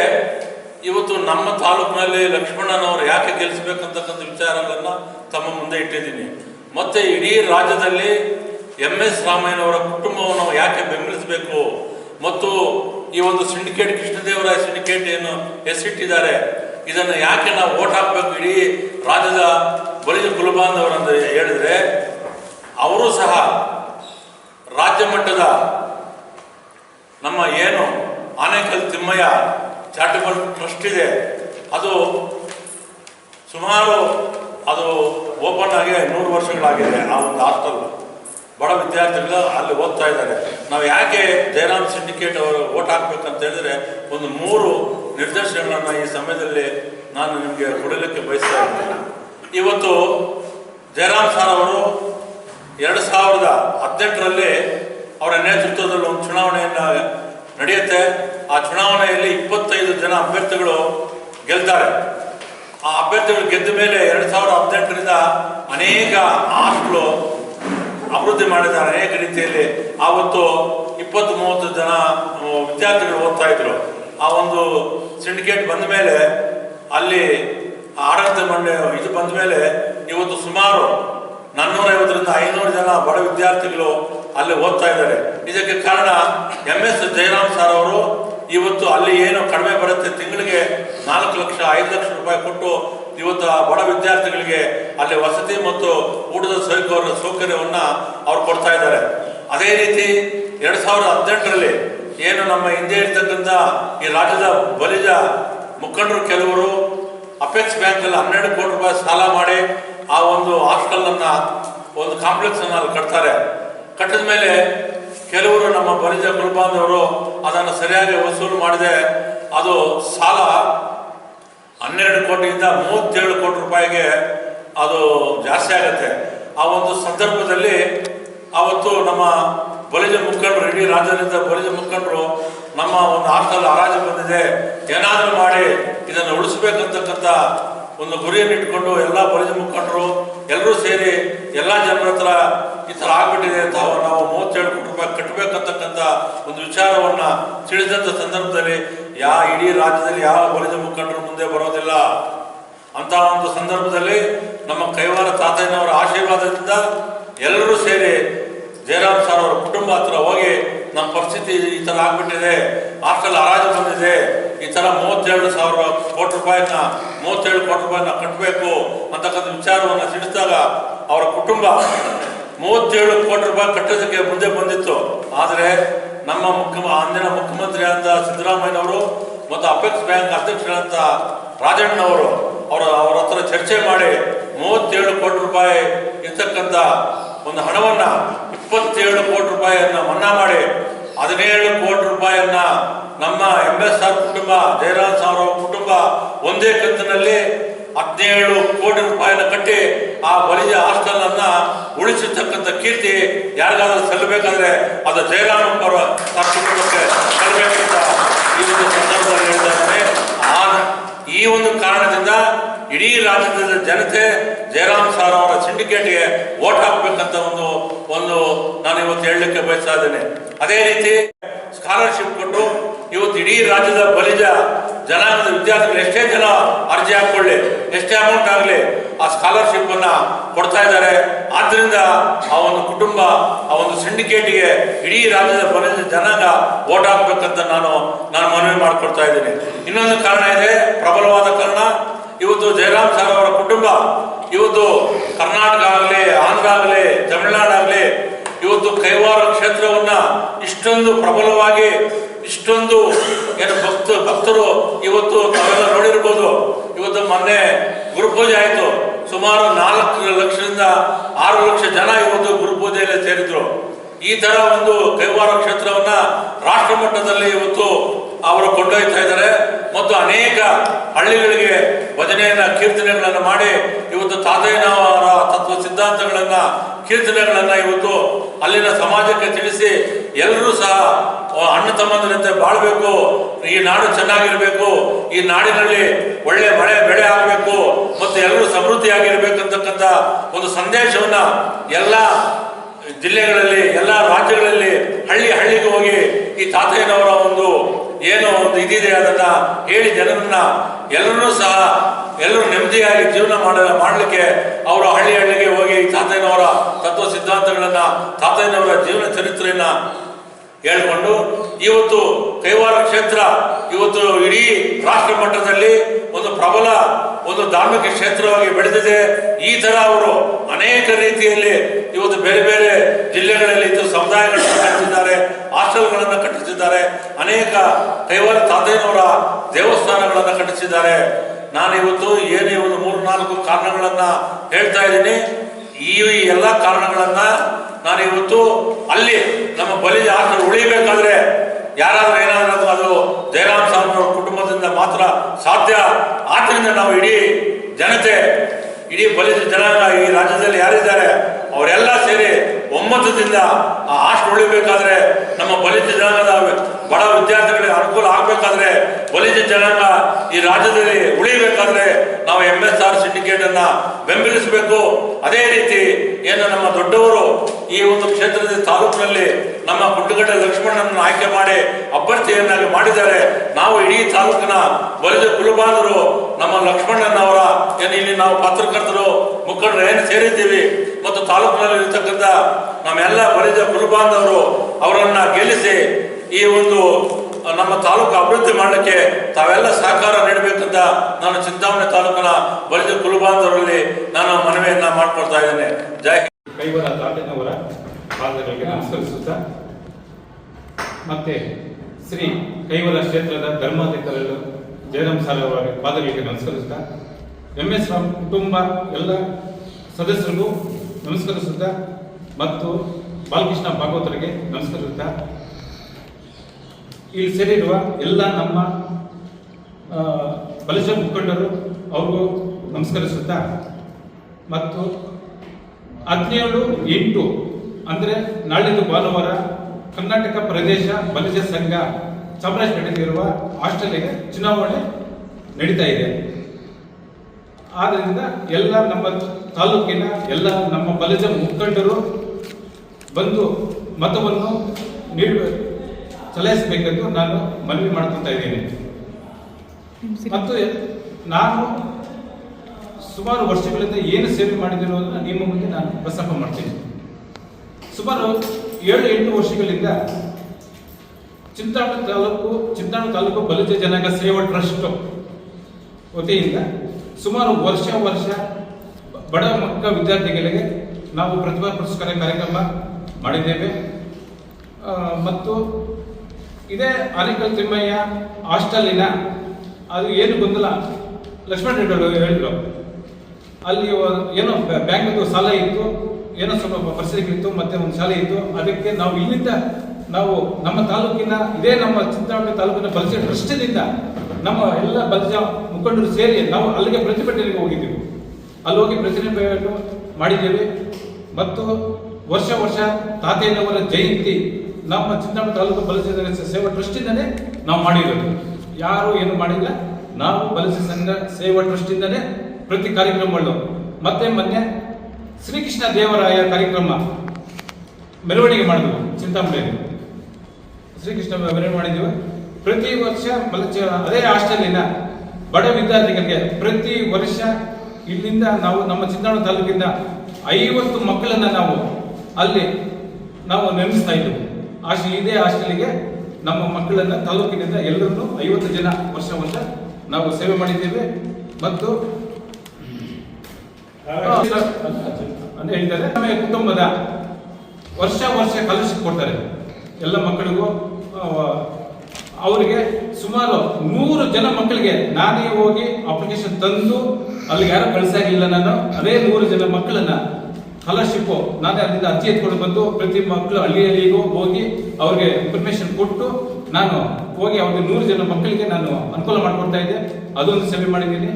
ಇವತ್ತು ನಮ್ಮ ತಾಲೂಕಿನಲ್ಲಿ ಲಕ್ಷ್ಮಣ್ಣನವರು ಯಾಕೆ ಗೆಲ್ಲಿಸ್ಬೇಕಂತಕ್ಕಂಥ ವಿಚಾರಗಳನ್ನು ತಮ್ಮ ಮುಂದೆ ಇಟ್ಟಿದ್ದೀನಿ. ಮತ್ತೆ ಇಡೀ ರಾಜ್ಯದಲ್ಲಿ ಎಂ ಎಸ್ ರಾಮಯ್ಯನವರ ಕುಟುಂಬವನ್ನು ಯಾಕೆ ಬೆಂಬಲಿಸಬೇಕು? ಮತ್ತು ಈ ಒಂದು ಸಿಂಡಿಕೇಟ್ ಕೃಷ್ಣದೇವರಾಯ ಸಿಂಡಿಕೇಟ್ ಏನು ಹೆಸರಿಟ್ಟಿದ್ದಾರೆ, ಇದನ್ನು ಯಾಕೆ ನಾವು ಓಟ್ ಹಾಕಬೇಕು? ಇಡೀ ರಾಜ್ಯದ ಬಲಿಜ ಕುಲಬಾಂಧವರು ಅಂತ ಹೇಳಿದ್ರೆ, ಅವರು ಸಹ ರಾಜ್ಯ ಮಟ್ಟದ ನಮ್ಮ ಏನು ಆನೇಕಲ್ ತಿಮ್ಮಯ್ಯ ಚಾರಿಟಬಲ್ ಟ್ರಸ್ಟ್ ಇದೆ, ಅದು ಸುಮಾರು ಅದು ಓಪನ್ ಆಗಿ ನೂರು ವರ್ಷಗಳಾಗಿದೆ ಆ ಒಂದು ಬಡ ವಿದ್ಯಾರ್ಥಿಗಳು ಅಲ್ಲಿ ಓದ್ತಾ ಇದ್ದಾರೆ. ನಾವು ಯಾಕೆ ಜಯರಾಮ್ ಸಿಂಡಿಕೇಟ್ ಅವರು ಓಟ್ ಹಾಕ್ಬೇಕಂತ ಹೇಳಿದ್ರೆ ಒಂದು ಮೂರು ನಿರ್ದೇಶನಗಳನ್ನು ಈ ಸಮಯದಲ್ಲಿ ನಾನು ನಿಮಗೆ ಕೊಡಲಿಕ್ಕೆ ಬಯಸ್ತಾ ಇವತ್ತು ಜಯರಾಮ್ ಸರ್ ಅವರು ಎರಡು ಸಾವಿರದ ಹದಿನೆಂಟರಲ್ಲಿ ಅವರ ನೇತೃತ್ವದಲ್ಲಿ ಒಂದು ಚುನಾವಣೆಯನ್ನು ನಡೆಯುತ್ತೆ. ಆ ಚುನಾವಣೆಯಲ್ಲಿ ಇಪ್ಪತ್ತೈದು ಜನ ಅಭ್ಯರ್ಥಿಗಳು ಗೆಲ್ತಾರೆ. ಆ ಅಭ್ಯರ್ಥಿಗಳು ಗೆದ್ದ ಮೇಲೆ ಎರಡು ಸಾವಿರದ ಹದಿನೆಂಟರಿಂದ ಅನೇಕ ಹಾಸ್ಟ್ಲು ಅಭಿವೃದ್ಧಿ ಮಾಡಿದ್ದಾರೆ. ಅನೇಕ ರೀತಿಯಲ್ಲಿ ಆವತ್ತು ಇಪ್ಪತ್ತು, ಮೂವತ್ತು ಜನ ವಿದ್ಯಾರ್ಥಿಗಳು ಓದ್ತಾ ಇದ್ರು. ಆ ಒಂದು ಸಿಂಡಿಕೇಟ್ ಬಂದ ಮೇಲೆ ಅಲ್ಲಿ ಆಡಳಿತ ಮಂಡಳಿ ಇದು ಬಂದ ಮೇಲೆ ಇವತ್ತು ಸುಮಾರು ನಾನ್ನೂರೈವತ್ತರಿಂದ ಐನೂರು ಜನ ಬಡ ವಿದ್ಯಾರ್ಥಿಗಳು ಅಲ್ಲಿ ಓದ್ತಾ ಇದ್ದಾರೆ. ಇದಕ್ಕೆ ಕಾರಣ ಎಂ ಎಸ್ ಜಯರಾಮ್ ಸರ್ ಅವರು ಇವತ್ತು ಅಲ್ಲಿ ಏನು ಕಡಿಮೆ ಬರುತ್ತೆ ತಿಂಗಳಿಗೆ ನಾಲ್ಕು ಲಕ್ಷ, ಐದು ಲಕ್ಷ ರೂಪಾಯಿ ಕೊಟ್ಟು ಇವತ್ತು ಬಡ ವಿದ್ಯಾರ್ಥಿಗಳಿಗೆ ಅಲ್ಲಿ ವಸತಿ ಮತ್ತು ಊಟದ ಸೌಕರ್ಯ ಸೌಕರ್ಯವನ್ನು ಅವ್ರು ಕೊಡ್ತಾ ಇದ್ದಾರೆ. ಅದೇ ರೀತಿ ಎರಡ್ ಸಾವಿರದ ಹದಿನೆಂಟರಲ್ಲಿ ಏನು ನಮ್ಮ ಹಿಂದೆ ಇರ್ತಕ್ಕಂಥ ಈ ರಾಜ್ಯದ ಬಲಿಜ ಮುಖಂಡರು ಕೆಲವರು ಅಪೆಕ್ಸ್ ಬ್ಯಾಂಕ್ ಅಲ್ಲಿ ಹನ್ನೆರಡು ಕೋಟಿ ರೂಪಾಯಿ ಸಾಲ ಮಾಡಿ ಆ ಒಂದು ಹಾಸ್ಟೆಲನ್ನು, ಒಂದು ಕಾಂಪ್ಲೆಕ್ಸ್ ಅನ್ನ ಅಲ್ಲಿ ಕಟ್ತಾರೆ. ಕಟ್ಟಿದ ಮೇಲೆ ಕೆಲವರು ನಮ್ಮ ಬಲಿಜ ಕುಲಬಾಂಧವರು ಅದನ್ನು ಸರಿಯಾಗಿ ವಸೂಲು ಮಾಡಿದೆ. ಅದು ಸಾಲ ಹನ್ನೆರಡು ಕೋಟಿಯಿಂದ ಮೂವತ್ತೇಳು ಕೋಟಿ ರೂಪಾಯಿಗೆ ಅದು ಜಾಸ್ತಿ ಆಗುತ್ತೆ. ಆ ಒಂದು ಸಂದರ್ಭದಲ್ಲಿ ಅವತ್ತು ನಮ್ಮ ಬಲಿಜ ಮುಖಂಡರು, ಇಡೀ ರಾಜ್ಯದಿಂದ ಬಲಿಜ ಮುಖಂಡರು ನಮ್ಮ ಒಂದು ಹಾಸ್ಟೆಲ್ ಹರಾಜು ಬಂದಿದೆ. ಏನಾದರೂ ಮಾಡಿ ಇದನ್ನು ಉಳಿಸ್ಬೇಕಂತಕ್ಕಂಥ ಒಂದು ಗುರಿಯನ್ನು ಇಟ್ಕೊಂಡು ಎಲ್ಲ ಬಲಿಜ ಮುಖಂಡರು, ಎಲ್ಲರೂ ಸೇರಿ ಎಲ್ಲ ಜನರ ಹತ್ರ ಈ ಥರ ಆಗ್ಬಿಟ್ಟಿದೆ ಅಂತ ನಾವು ಮೂವತ್ತೇಳು ಕೋಟಿ ರೂಪಾಯಿ ಕಟ್ಟಬೇಕಂತಕ್ಕಂಥ ಒಂದು ವಿಚಾರವನ್ನು ತಿಳಿದಂಥ ಸಂದರ್ಭದಲ್ಲಿ ಯಾ ಇಡೀ ರಾಜ್ಯದಲ್ಲಿ ಯಾವ ಬಲಿದ ಮುಖಂಡರು ಮುಂದೆ ಬರೋದಿಲ್ಲ? ಅಂತ ಒಂದು ಸಂದರ್ಭದಲ್ಲಿ ನಮ್ಮ ಕೈವಾರ ತಾತಯ್ಯನವರ ಆಶೀರ್ವಾದದಿಂದ ಎಲ್ಲರೂ ಸೇರಿ ಜಯರಾಮ್ ಸರ್ ಅವರ ಕುಟುಂಬ ಹತ್ರ ಹೋಗಿ ನಮ್ಮ ಪರಿಸ್ಥಿತಿ ಈ ಥರ ಆಗ್ಬಿಟ್ಟಿದೆ, ಹಾಸ್ಟೆಲ್ ಹರಾಜು ಬಂದಿದೆ, ಈ ಥರ ಮೂವತ್ತೆರಡು ಸಾವಿರ ಕೋಟಿ ರೂಪಾಯಿನ ಮೂವತ್ತೇಳು ಕೋಟಿ ರೂಪಾಯಿನ ಕಟ್ಟಬೇಕು ಅಂತಕ್ಕಂಥ ವಿಚಾರವನ್ನು ತಿಳಿಸಿದಾಗ ಅವರ ಕುಟುಂಬ ಮೂವತ್ತೇಳು ಕೋಟಿ ರೂಪಾಯಿ ಕಟ್ಟೋದಕ್ಕೆ ಮುಂದೆ ಬಂದಿತ್ತು. ಆದರೆ ನಮ್ಮ ಮುಖ್ಯ ಅಂದಿನ ಮುಖ್ಯಮಂತ್ರಿ ಆದ ಸಿದ್ದರಾಮಯ್ಯನವರು ಮತ್ತು ಅಪೆಕ್ಸ್ ಬ್ಯಾಂಕ್ ಅಧ್ಯಕ್ಷರಾದಂಥ ರಾಜಣ್ಣವರು ಅವರ ಅವರ ಹತ್ರ ಚರ್ಚೆ ಮಾಡಿ ಮೂವತ್ತೇಳು ಕೋಟಿ ರೂಪಾಯಿ ಇರ್ತಕ್ಕಂಥ ಒಂದು ಹಣವನ್ನು ಇಪ್ಪತ್ತೇಳು ಕೋಟಿ ರೂಪಾಯಿಯನ್ನು ಮನ್ನಾ ಮಾಡಿ ಹದಿನೇಳು ಕೋಟಿ ರೂಪಾಯಿಯನ್ನು ನಮ್ಮ ಎಂ ಎಸ್ ಆರ್ ಕುಟುಂಬ ಜಯರಾಜ್ ಅವರ ಕುಟುಂಬ ಒಂದೇ ಕಂತಿನಲ್ಲಿ ಹದಿನೇಳು ಕೋಟಿ ರೂಪಾಯಿನ ಕಟ್ಟಿ ಆ ಬಲಿಜ ಹಾಸ್ಟೆಲ್ ಅನ್ನ ಉಳಿಸಿರ್ತಕ್ಕಂಥ ಕೀರ್ತಿ ಯಾರಿಗಾದ್ರೂ ಸಲ್ಲಬೇಕಾದ್ರೆ ಅದು ಜಯರಾಮ್ ಅವರ ಕುಟುಂಬಕ್ಕೆ ಸಲ್ಲಬೇಕಂತ ಈ ಒಂದು ಸಂದರ್ಭದಲ್ಲಿ ಹೇಳ್ತಾ ಇದ್ದಾರೆ ಆ ಈ ಒಂದು ಕಾರಣದಿಂದ ಇಡೀ ರಾಜ್ಯದ ಜನತೆ ಜಯರಾಮ್ ಸಾರ್ ಅವರ ಸಿಂಡಿಕೇಟ್ಗೆ ಓಟ್ ಹಾಕ್ಬೇಕಂತ ಒಂದು ಒಂದು ನಾನು ಇವತ್ತು ಹೇಳಲಿಕ್ಕೆ ಬಯಸ್ತಾ ಇದ್ದೇನೆ. ಅದೇ ರೀತಿ ಸ್ಕಾಲರ್ಶಿಪ್ ಕೊಟ್ಟು ಇವತ್ತು ಇಡೀ ರಾಜ್ಯದ ಬಲಿಜ ಜನಾಂಗದ ವಿದ್ಯಾರ್ಥಿಗಳು ಎಷ್ಟೇ ಜನ ಅರ್ಜಿ ಹಾಕೊಳ್ಳಿ ಎಷ್ಟೇ ಅಮೌಂಟ್ ಆಗಲಿ ಆ ಸ್ಕಾಲರ್ಶಿಪ್ ಅನ್ನ ಕೊಡ್ತಾ ಇದ್ದಾರೆ. ಆದ್ರಿಂದ ಆ ಒಂದು ಕುಟುಂಬ, ಆ ಒಂದು ಸಿಂಡಿಕೇಟ್ಗೆ ಇಡೀ ರಾಜ್ಯದ ಬಲಿಜ ಜನಾಂಗ ಓಟ್ ಹಾಕ್ಬೇಕಂತ ನಾನು ನಾನು ಮನವಿ ಮಾಡಿಕೊಡ್ತಾ ಇದ್ದೀನಿ. ಇನ್ನೊಂದು ಕಾರಣ ಇದೆ, ಪ್ರಬಲವಾದ ಕಾರಣ ಇವತ್ತು ಜಯರಾಮ್ ಸರ್ ಅವರ ಕುಟುಂಬ, ಇವತ್ತು ಕರ್ನಾಟಕ ಆಗಲಿ, ಆಂಧ್ರ ಆಗಲಿ, ತಮಿಳುನಾಡು ಆಗಲಿ, ಇವತ್ತು ಕೈವಾರ ಕ್ಷೇತ್ರವನ್ನ ಇಷ್ಟೊಂದು ಪ್ರಬಲವಾಗಿ, ಇಷ್ಟೊಂದು ಏನು ಭಕ್ತ, ಭಕ್ತರು ಇವತ್ತು ತಾವೆಲ್ಲ ನೋಡಿರ್ಬೋದು. ಇವತ್ತು ಮೊನ್ನೆ ಗುರುಪೂಜೆ ಆಯಿತು. ಸುಮಾರು ನಾಲ್ಕು ಲಕ್ಷದಿಂದ ಆರು ಲಕ್ಷ ಜನ ಇವತ್ತು ಗುರುಪೂಜೆಯಲ್ಲಿ ಸೇರಿದ್ರು. ಈ ತರ ಒಂದು ಕೈವಾರ ಕ್ಷೇತ್ರವನ್ನ ರಾಷ್ಟ್ರ ಮಟ್ಟದಲ್ಲಿ ಇವತ್ತು ಅವರು ಕೊಂಡೊಯ್ತಾ ಇದ್ದಾರೆ. ಮತ್ತು ಅನೇಕ ಹಳ್ಳಿಗಳಿಗೆ ಭಜನೆಯನ್ನ, ಕೀರ್ತನೆಗಳನ್ನು ಮಾಡಿ ಇವತ್ತು ತಾತಯ್ಯನವರ ತತ್ವ ಸಿದ್ಧಾಂತಗಳನ್ನ, ಕೀರ್ತನೆಗಳನ್ನ ಇವತ್ತು ಅಲ್ಲಿನ ಸಮಾಜಕ್ಕೆ ತಿಳಿಸಿ ಎಲ್ಲರೂ ಸಹ ಅಣ್ಣ ತಮ್ಮಂದರಂತೆ ಬಾಳ್ಬೇಕು. ಈ ನಾಡು ಚೆನ್ನಾಗಿರ್ಬೇಕು. ಈ ನಾಡಿನಲ್ಲಿ ಒಳ್ಳೆ ಮಳೆ, ಬೆಳೆ ಆಗಬೇಕು. ಮತ್ತು ಎಲ್ಲರೂ ಸಮೃದ್ಧಿಯಾಗಿರ್ಬೇಕಂತಕ್ಕಂಥ ಒಂದು ಸಂದೇಶವನ್ನ ಎಲ್ಲ ಜಿಲ್ಲೆಗಳಲ್ಲಿ, ಎಲ್ಲ ರಾಜ್ಯಗಳಲ್ಲಿ ಹಳ್ಳಿ ಹಳ್ಳಿಗೆ ಹೋಗಿ ಈ ತಾತಯ್ಯನವರ ಒಂದು ಏನೋ ಒಂದು ಇದಿದೆ ಅದನ್ನ ಹೇಳಿ ಜನರನ್ನ ಎಲ್ಲರನ್ನೂ ಸಹ ಎಲ್ಲರೂ ನೆಮ್ಮದಿಯಾಗಿ ಜೀವನ ಮಾಡ, ಮಾಡಲಿಕ್ಕೆ ಅವರು ಹಳ್ಳಿ ಹಳ್ಳಿಗೆ ಹೋಗಿ ತಾತಯ್ಯನವರ ತತ್ವ ಸಿದ್ಧಾಂತಗಳನ್ನ, ತಾತಯ್ಯನವರ ಜೀವನ ಚರಿತ್ರೆಯನ್ನ ಹೇಳ್ಕೊಂಡು, ಇವತ್ತು ಕೈವಾರ ಕ್ಷೇತ್ರ, ಇವತ್ತು ಇಡೀ ರಾಷ್ಟ್ರ ಮಟ್ಟದಲ್ಲಿ ಒಂದು ಪ್ರಬಲ, ಒಂದು ಧಾರ್ಮಿಕ ಕ್ಷೇತ್ರವಾಗಿ ಬೆಳೆದಿದೆ. ಈ ತರ ಅವರು ಅನೇಕ ರೀತಿಯಲ್ಲಿ ಇವತ್ತು ಬೇರೆ ಬೇರೆ ಜಿಲ್ಲೆಗಳಲ್ಲಿ ಇದು ಸಮುದಾಯಗಳನ್ನು ಕಟ್ಟಿಸಿದ್ದಾರೆ ಹಾಸ್ಟೆಲ್ಗಳನ್ನು ಕಟ್ಟಿಸಿದ್ದಾರೆ. ಅನೇಕ ಕೈವಾರ ತಾತಯ್ಯನವರ ದೇವಸ್ಥಾನಗಳನ್ನು ಕಟ್ಟಿಸಿದ್ದಾರೆ. ನಾನು ಇವತ್ತು ಏನೇ ಒಂದು ಮೂರು, ನಾಲ್ಕು ಕಾರಣಗಳನ್ನು ಹೇಳ್ತಾ ಇದ್ದೀನಿ. ಈ ಎಲ್ಲ ಕಾರಣಗಳನ್ನು ನಾನು ಇವತ್ತು ಅಲ್ಲಿ ನಮ್ಮ ಬಲಿ ಹಾಸ್ಟೆಲ್ ಉಳಿಬೇಕಾದ್ರೆ ಯಾರಾದರೂ ಏನಾದರೂ ಅದು ಜಯರಾಮ್ ಸಾಹೇಬ್ರವ್ರ ಕುಟುಂಬದಿಂದ ಮಾತ್ರ ಸಾಧ್ಯ. ಆದ್ರಿಂದ ನಾವು ಇಡೀ ಜನತೆ, ಇಡೀ ಬಲಿತ ಜನಾಂಗ ಈ ರಾಜ್ಯದಲ್ಲಿ ಯಾರಿದ್ದಾರೆ, ಅವರೆಲ್ಲ ಸೇರಿ ಒಮ್ಮತದಿಂದ ಆ ಉಳಿಬೇಕಾದ್ರೆ ನಮ್ಮ ಬಲಿತ ಜನಾಂಗದ ಬಡ ವಿದ್ಯಾರ್ಥಿಗಳಿಗೆ ಅನುಕೂಲ ಆಗ್ಬೇಕಾದ್ರೆ ಬಲಿತ ಜನಾಂಗ ಈ ರಾಜ್ಯದಲ್ಲಿ ಉಳಿಬೇಕಾದ್ರೆ ನಾವು ಎಂ ಎಸ್ ಆರ್ ಸಿಂಡಿಕೇಟ್ ಅನ್ನ ಬೆಂಬಲಿಸಬೇಕು. ಅದೇ ರೀತಿ ಏನು ನಮ್ಮ ದೊಡ್ಡವರು ಈ ಒಂದು ಕ್ಷೇತ್ರದ ತಾಲೂಕಿನಲ್ಲಿ ನಮ್ಮ ಗುಡ್ಡಗಡ್ಡ ಲಕ್ಷ್ಮಣನನ್ನು ಆಯ್ಕೆ ಮಾಡಿ ಅಭ್ಯರ್ಥಿಯನ್ನಾಗಿ ಮಾಡಿದ್ದಾರೆ. ನಾವು ಇಡೀ ತಾಲೂಕಿನ ಬಲಿದ ಕುಲಬಾಂಧರು ನಮ್ಮ ಲಕ್ಷ್ಮಣನವರ ಏನು ಇಲ್ಲಿ ನಾವು ಪತ್ರಕರ್ತರು, ಮುಖಂಡರು ಏನು ಸೇರಿದ್ದೀವಿ. ಮತ್ತು ತಾಲೂಕಿನಲ್ಲಿ ಇರ್ತಕ್ಕಂಥ ನಮ್ಮೆಲ್ಲ ಬಲಿದ ಕುಲಬಾಂಧವರು ಅವರನ್ನ ಗೆಲ್ಲಿಸಿ ಈ ಒಂದು ನಮ್ಮ ತಾಲೂಕು ಅಭಿವೃದ್ಧಿ ಮಾಡಲಿಕ್ಕೆ ತಾವೆಲ್ಲ ಸಹಕಾರ ನೀಡಬೇಕಂತ ನಾನು ಚಿಂತಾಮಣಿ ತಾಲೂಕಿನ ಬಲಿದ ಕುಲಬಾಂಧವರಲ್ಲಿ ನಾನು ಮನವಿಯನ್ನ ಮಾಡ್ಕೊಳ್ತಾ ಇದ್ದೇನೆ ಜೈ ಹಿಂದ್. ಕೈವರ ತಾತನವರ ಪಾದಗಳಿಗೆ ನಮಸ್ಕರಿಸುತ್ತಾ, ಮತ್ತೆ ಶ್ರೀ ಕೈವರ ಕ್ಷೇತ್ರದ ಧರ್ಮಾಧಿಕಾರಿಗಳು ಜಯರಾಮ್ ಸರ್ ಅವರ ಪಾದಗಳಿಗೆ ನಮಸ್ಕರಿಸುತ್ತಾ ಎಂ ಎಸ್ ಕುಟುಂಬ ಎಲ್ಲ ಸದಸ್ಯರಿಗೂ ನಮಸ್ಕರಿಸುತ್ತಾ, ಮತ್ತು ಬಾಲಕೃಷ್ಣ ಭಾಗವತರಿಗೆ ನಮಸ್ಕರಿಸುತ್ತಾ ಇಲ್ಲಿ ಸೇರಿರುವ ಎಲ್ಲ ನಮ್ಮ ಬಲಿಷ ಮುಖಂಡರು ಅವ್ರಿಗೂ ನಮಸ್ಕರಿಸುತ್ತಾ ಮತ್ತು ಹದಿನೇಳು, ಎಂಟು, ಅಂದರೆ ನಾಳಿದ್ದು ಭಾನುವಾರ ಕರ್ನಾಟಕ ಪ್ರದೇಶ ಬಲಿಜ ಸಂಘ ಚಾಮರಾಜಪೇಟೆಯಲ್ಲಿರುವ ಹಾಸ್ಟೆಲ್ಗೆ ಚುನಾವಣೆ ನಡೀತಾ ಇದೆ. ಆದ್ದರಿಂದ ಎಲ್ಲ ನಮ್ಮ ತಾಲೂಕಿನ ಎಲ್ಲ ನಮ್ಮ ಬಲಿಜ ಮುಖಂಡರು ಬಂದು ಮತವನ್ನು ನೀಡ ಚಲಾಯಿಸಬೇಕೆಂದು ನಾನು ಮನವಿ ಮಾಡ್ಕೊತಾ ಇದ್ದೀನಿ. ಮತ್ತು ನಾನು ಸುಮಾರು ವರ್ಷಗಳಿಂದ ಏನು ಸೇವೆ ಮಾಡಿದಿರೋ ಅದನ್ನ ನಿಮ್ಮ ಮುಂದೆ ನಾನು ಪ್ರಸ್ತಾಪ ಮಾಡ್ತೀನಿ. ಸುಮಾರು ಏಳು, ಎಂಟು ವರ್ಷಗಳಿಂದ ಚಿಂತಾಣ ತಾಲೂಕು ಚಿಂತಾಣ ತಾಲೂಕು ಬಲಿತ ಜನಾಂಗ ಸೇವಾ ಟ್ರಸ್ಟ್ ವತಿಯಿಂದ ಸುಮಾರು ವರ್ಷ ವರ್ಷ ಬಡ ಮಕ್ಕಳ ವಿದ್ಯಾರ್ಥಿಗಳಿಗೆ ನಾವು ಪ್ರತಿಭಾ ಪುರಸ್ಕಾರ ಕಾರ್ಯಕ್ರಮ ಮಾಡಿದ್ದೇವೆ. ಮತ್ತು ಇದೇ ಆನೇಕಲ್ ತಿಮ್ಮಯ್ಯ ಹಾಸ್ಟೆಲಿನ ಅದು ಏನು ಬಂದಿಲ್ಲ ಲಕ್ಷ್ಮಣ ರೆಡ್ಡಿ ಹೇಳಿದ್ರು. ಅಲ್ಲಿ ಏನೋ ಬ್ಯಾಂಕ್ ಸಾಲ ಇತ್ತು, ಏನೋ ಸ್ವಲ್ಪ ಪರಿಸ್ಥಿತಿ ಇತ್ತು, ಮತ್ತೆ ಒಂದು ಶಾಲೆ ಇತ್ತು. ಅದಕ್ಕೆ ನಾವು ಇಲ್ಲಿಂದ ನಾವು ನಮ್ಮ ತಾಲೂಕಿನ, ಇದೇ ನಮ್ಮ ಚಿಂತಾಮಣಿ ತಾಲೂಕಿನ ಬಲಸೆ ಟ್ರಸ್ಟ್ನಿಂದ ನಮ್ಮ ಎಲ್ಲ ಬಲಿಜ ಮುಖಂಡರು ಸೇರಿ ನಾವು ಅಲ್ಲಿಗೆ ಪ್ರತಿಭಟನೆಗೆ ಹೋಗಿದ್ದೀವಿ. ಅಲ್ಲಿ ಹೋಗಿ ಪ್ರತಿಭಟನೆ ಮಾಡಿದ್ದೇವೆ. ಮತ್ತು ವರ್ಷ ವರ್ಷ ತಾತಯ್ಯನವರ ಜಯಂತಿ ನಮ್ಮ ಚಿಂತಾಮಣಿ ತಾಲೂಕು ಸಂಘ ಸೇವಾ ಟ್ರಸ್ಟಿಂದನೇ ನಾವು ಮಾಡಿರೋದು. ಯಾರು ಏನು ಮಾಡಿಲ್ಲ, ನಾವು ಬಲಸಿ ಸಂಘ ಸೇವಾ ಟ್ರಸ್ಟಿಂದನೇ ಪ್ರತಿ ಕಾರ್ಯಕ್ರಮಗಳು. ಮತ್ತೆ ಮೊನ್ನೆ ಶ್ರೀಕೃಷ್ಣ ದೇವರಾಯ ಕಾರ್ಯಕ್ರಮ ಮೆರವಣಿಗೆ ಮಾಡಿದ್ವು, ಚಿಂತಾಮಣಿಯಲ್ಲಿ. ಶ್ರೀಕೃಷ್ಣ ಮೆರವಣಿಗೆ ಮಾಡಿದ್ವಿ. ಪ್ರತಿ ವರ್ಷ ಬಲಚ ಅದೇ ಹಾಸ್ಟೆಲಿನ ಬಡ ವಿದ್ಯಾರ್ಥಿಗಳಿಗೆ ಪ್ರತಿ ವರ್ಷ ಇಲ್ಲಿಂದ ನಾವು ನಮ್ಮ ಚಿಂತಾಮಣಿ ತಾಲೂಕಿಂದ ಐವತ್ತು ಮಕ್ಕಳನ್ನ ನಾವು ಅಲ್ಲಿ ನಾವು ನೆನೆಸ್ತಾ ಇದ್ದೆವು. ಹಾಸ್ಟೆಲ್ ಇದೇ ಹಾಸ್ಟೆಲಿಗೆ ನಮ್ಮ ಮಕ್ಕಳನ್ನ ತಾಲೂಕಿನಿಂದ ಎಲ್ಲರನ್ನು ಐವತ್ತು ಜನ ವರ್ಷ ವರ್ಷ ನಾವು ಸೇವೆ ಮಾಡಿದ್ದೇವೆ. ಮತ್ತು ಅಂತ ಹೇಳ್ತಾರೆ ನಮ್ಮ ಕುಟುಂಬದ ವರ್ಷ ವರ್ಷ ಸ್ಕಾಲರ್ಶಿಪ್ ಕೊಡ್ತಾರೆ. ಎಲ್ಲ ಮಕ್ಕಳಿಗೂ ಅವರಿಗೆ ಸುಮಾರು ನೂರು ಜನ ಮಕ್ಕಳಿಗೆ ನಾನೇ ಹೋಗಿ ಅಪ್ಲಿಕೇಶನ್ ತಂದು, ಅಲ್ಲಿಗೆ ಯಾರು ಕಳಿಸಾಗಿಲ್ಲ ನಾನು, ಅದೇ ನೂರು ಜನ ಮಕ್ಕಳನ್ನ ಸ್ಕಾಲರ್ಶಿಪ್ ನಾನೇ ಅಲ್ಲಿಂದ ಅರ್ಜಿ ಎತ್ಕೊಂಡು ಬಂದು ಪ್ರತಿ ಮಕ್ಕಳು ಹಳ್ಳಿಯಲ್ಲಿಗೂ ಹೋಗಿ ಅವ್ರಿಗೆ ಇನ್ಫಾರ್ಮೇಶನ್ ಕೊಟ್ಟು ನಾನು ಹೋಗಿ ಅವ್ರಿಗೆ ನೂರು ಜನ ಮಕ್ಕಳಿಗೆ ನಾನು ಅನುಕೂಲ ಮಾಡಿಕೊಡ್ತಾ ಇದ್ದೆ. ಅದೊಂದು ಸೇವೆ ಮಾಡಿದ್ದೀನಿ.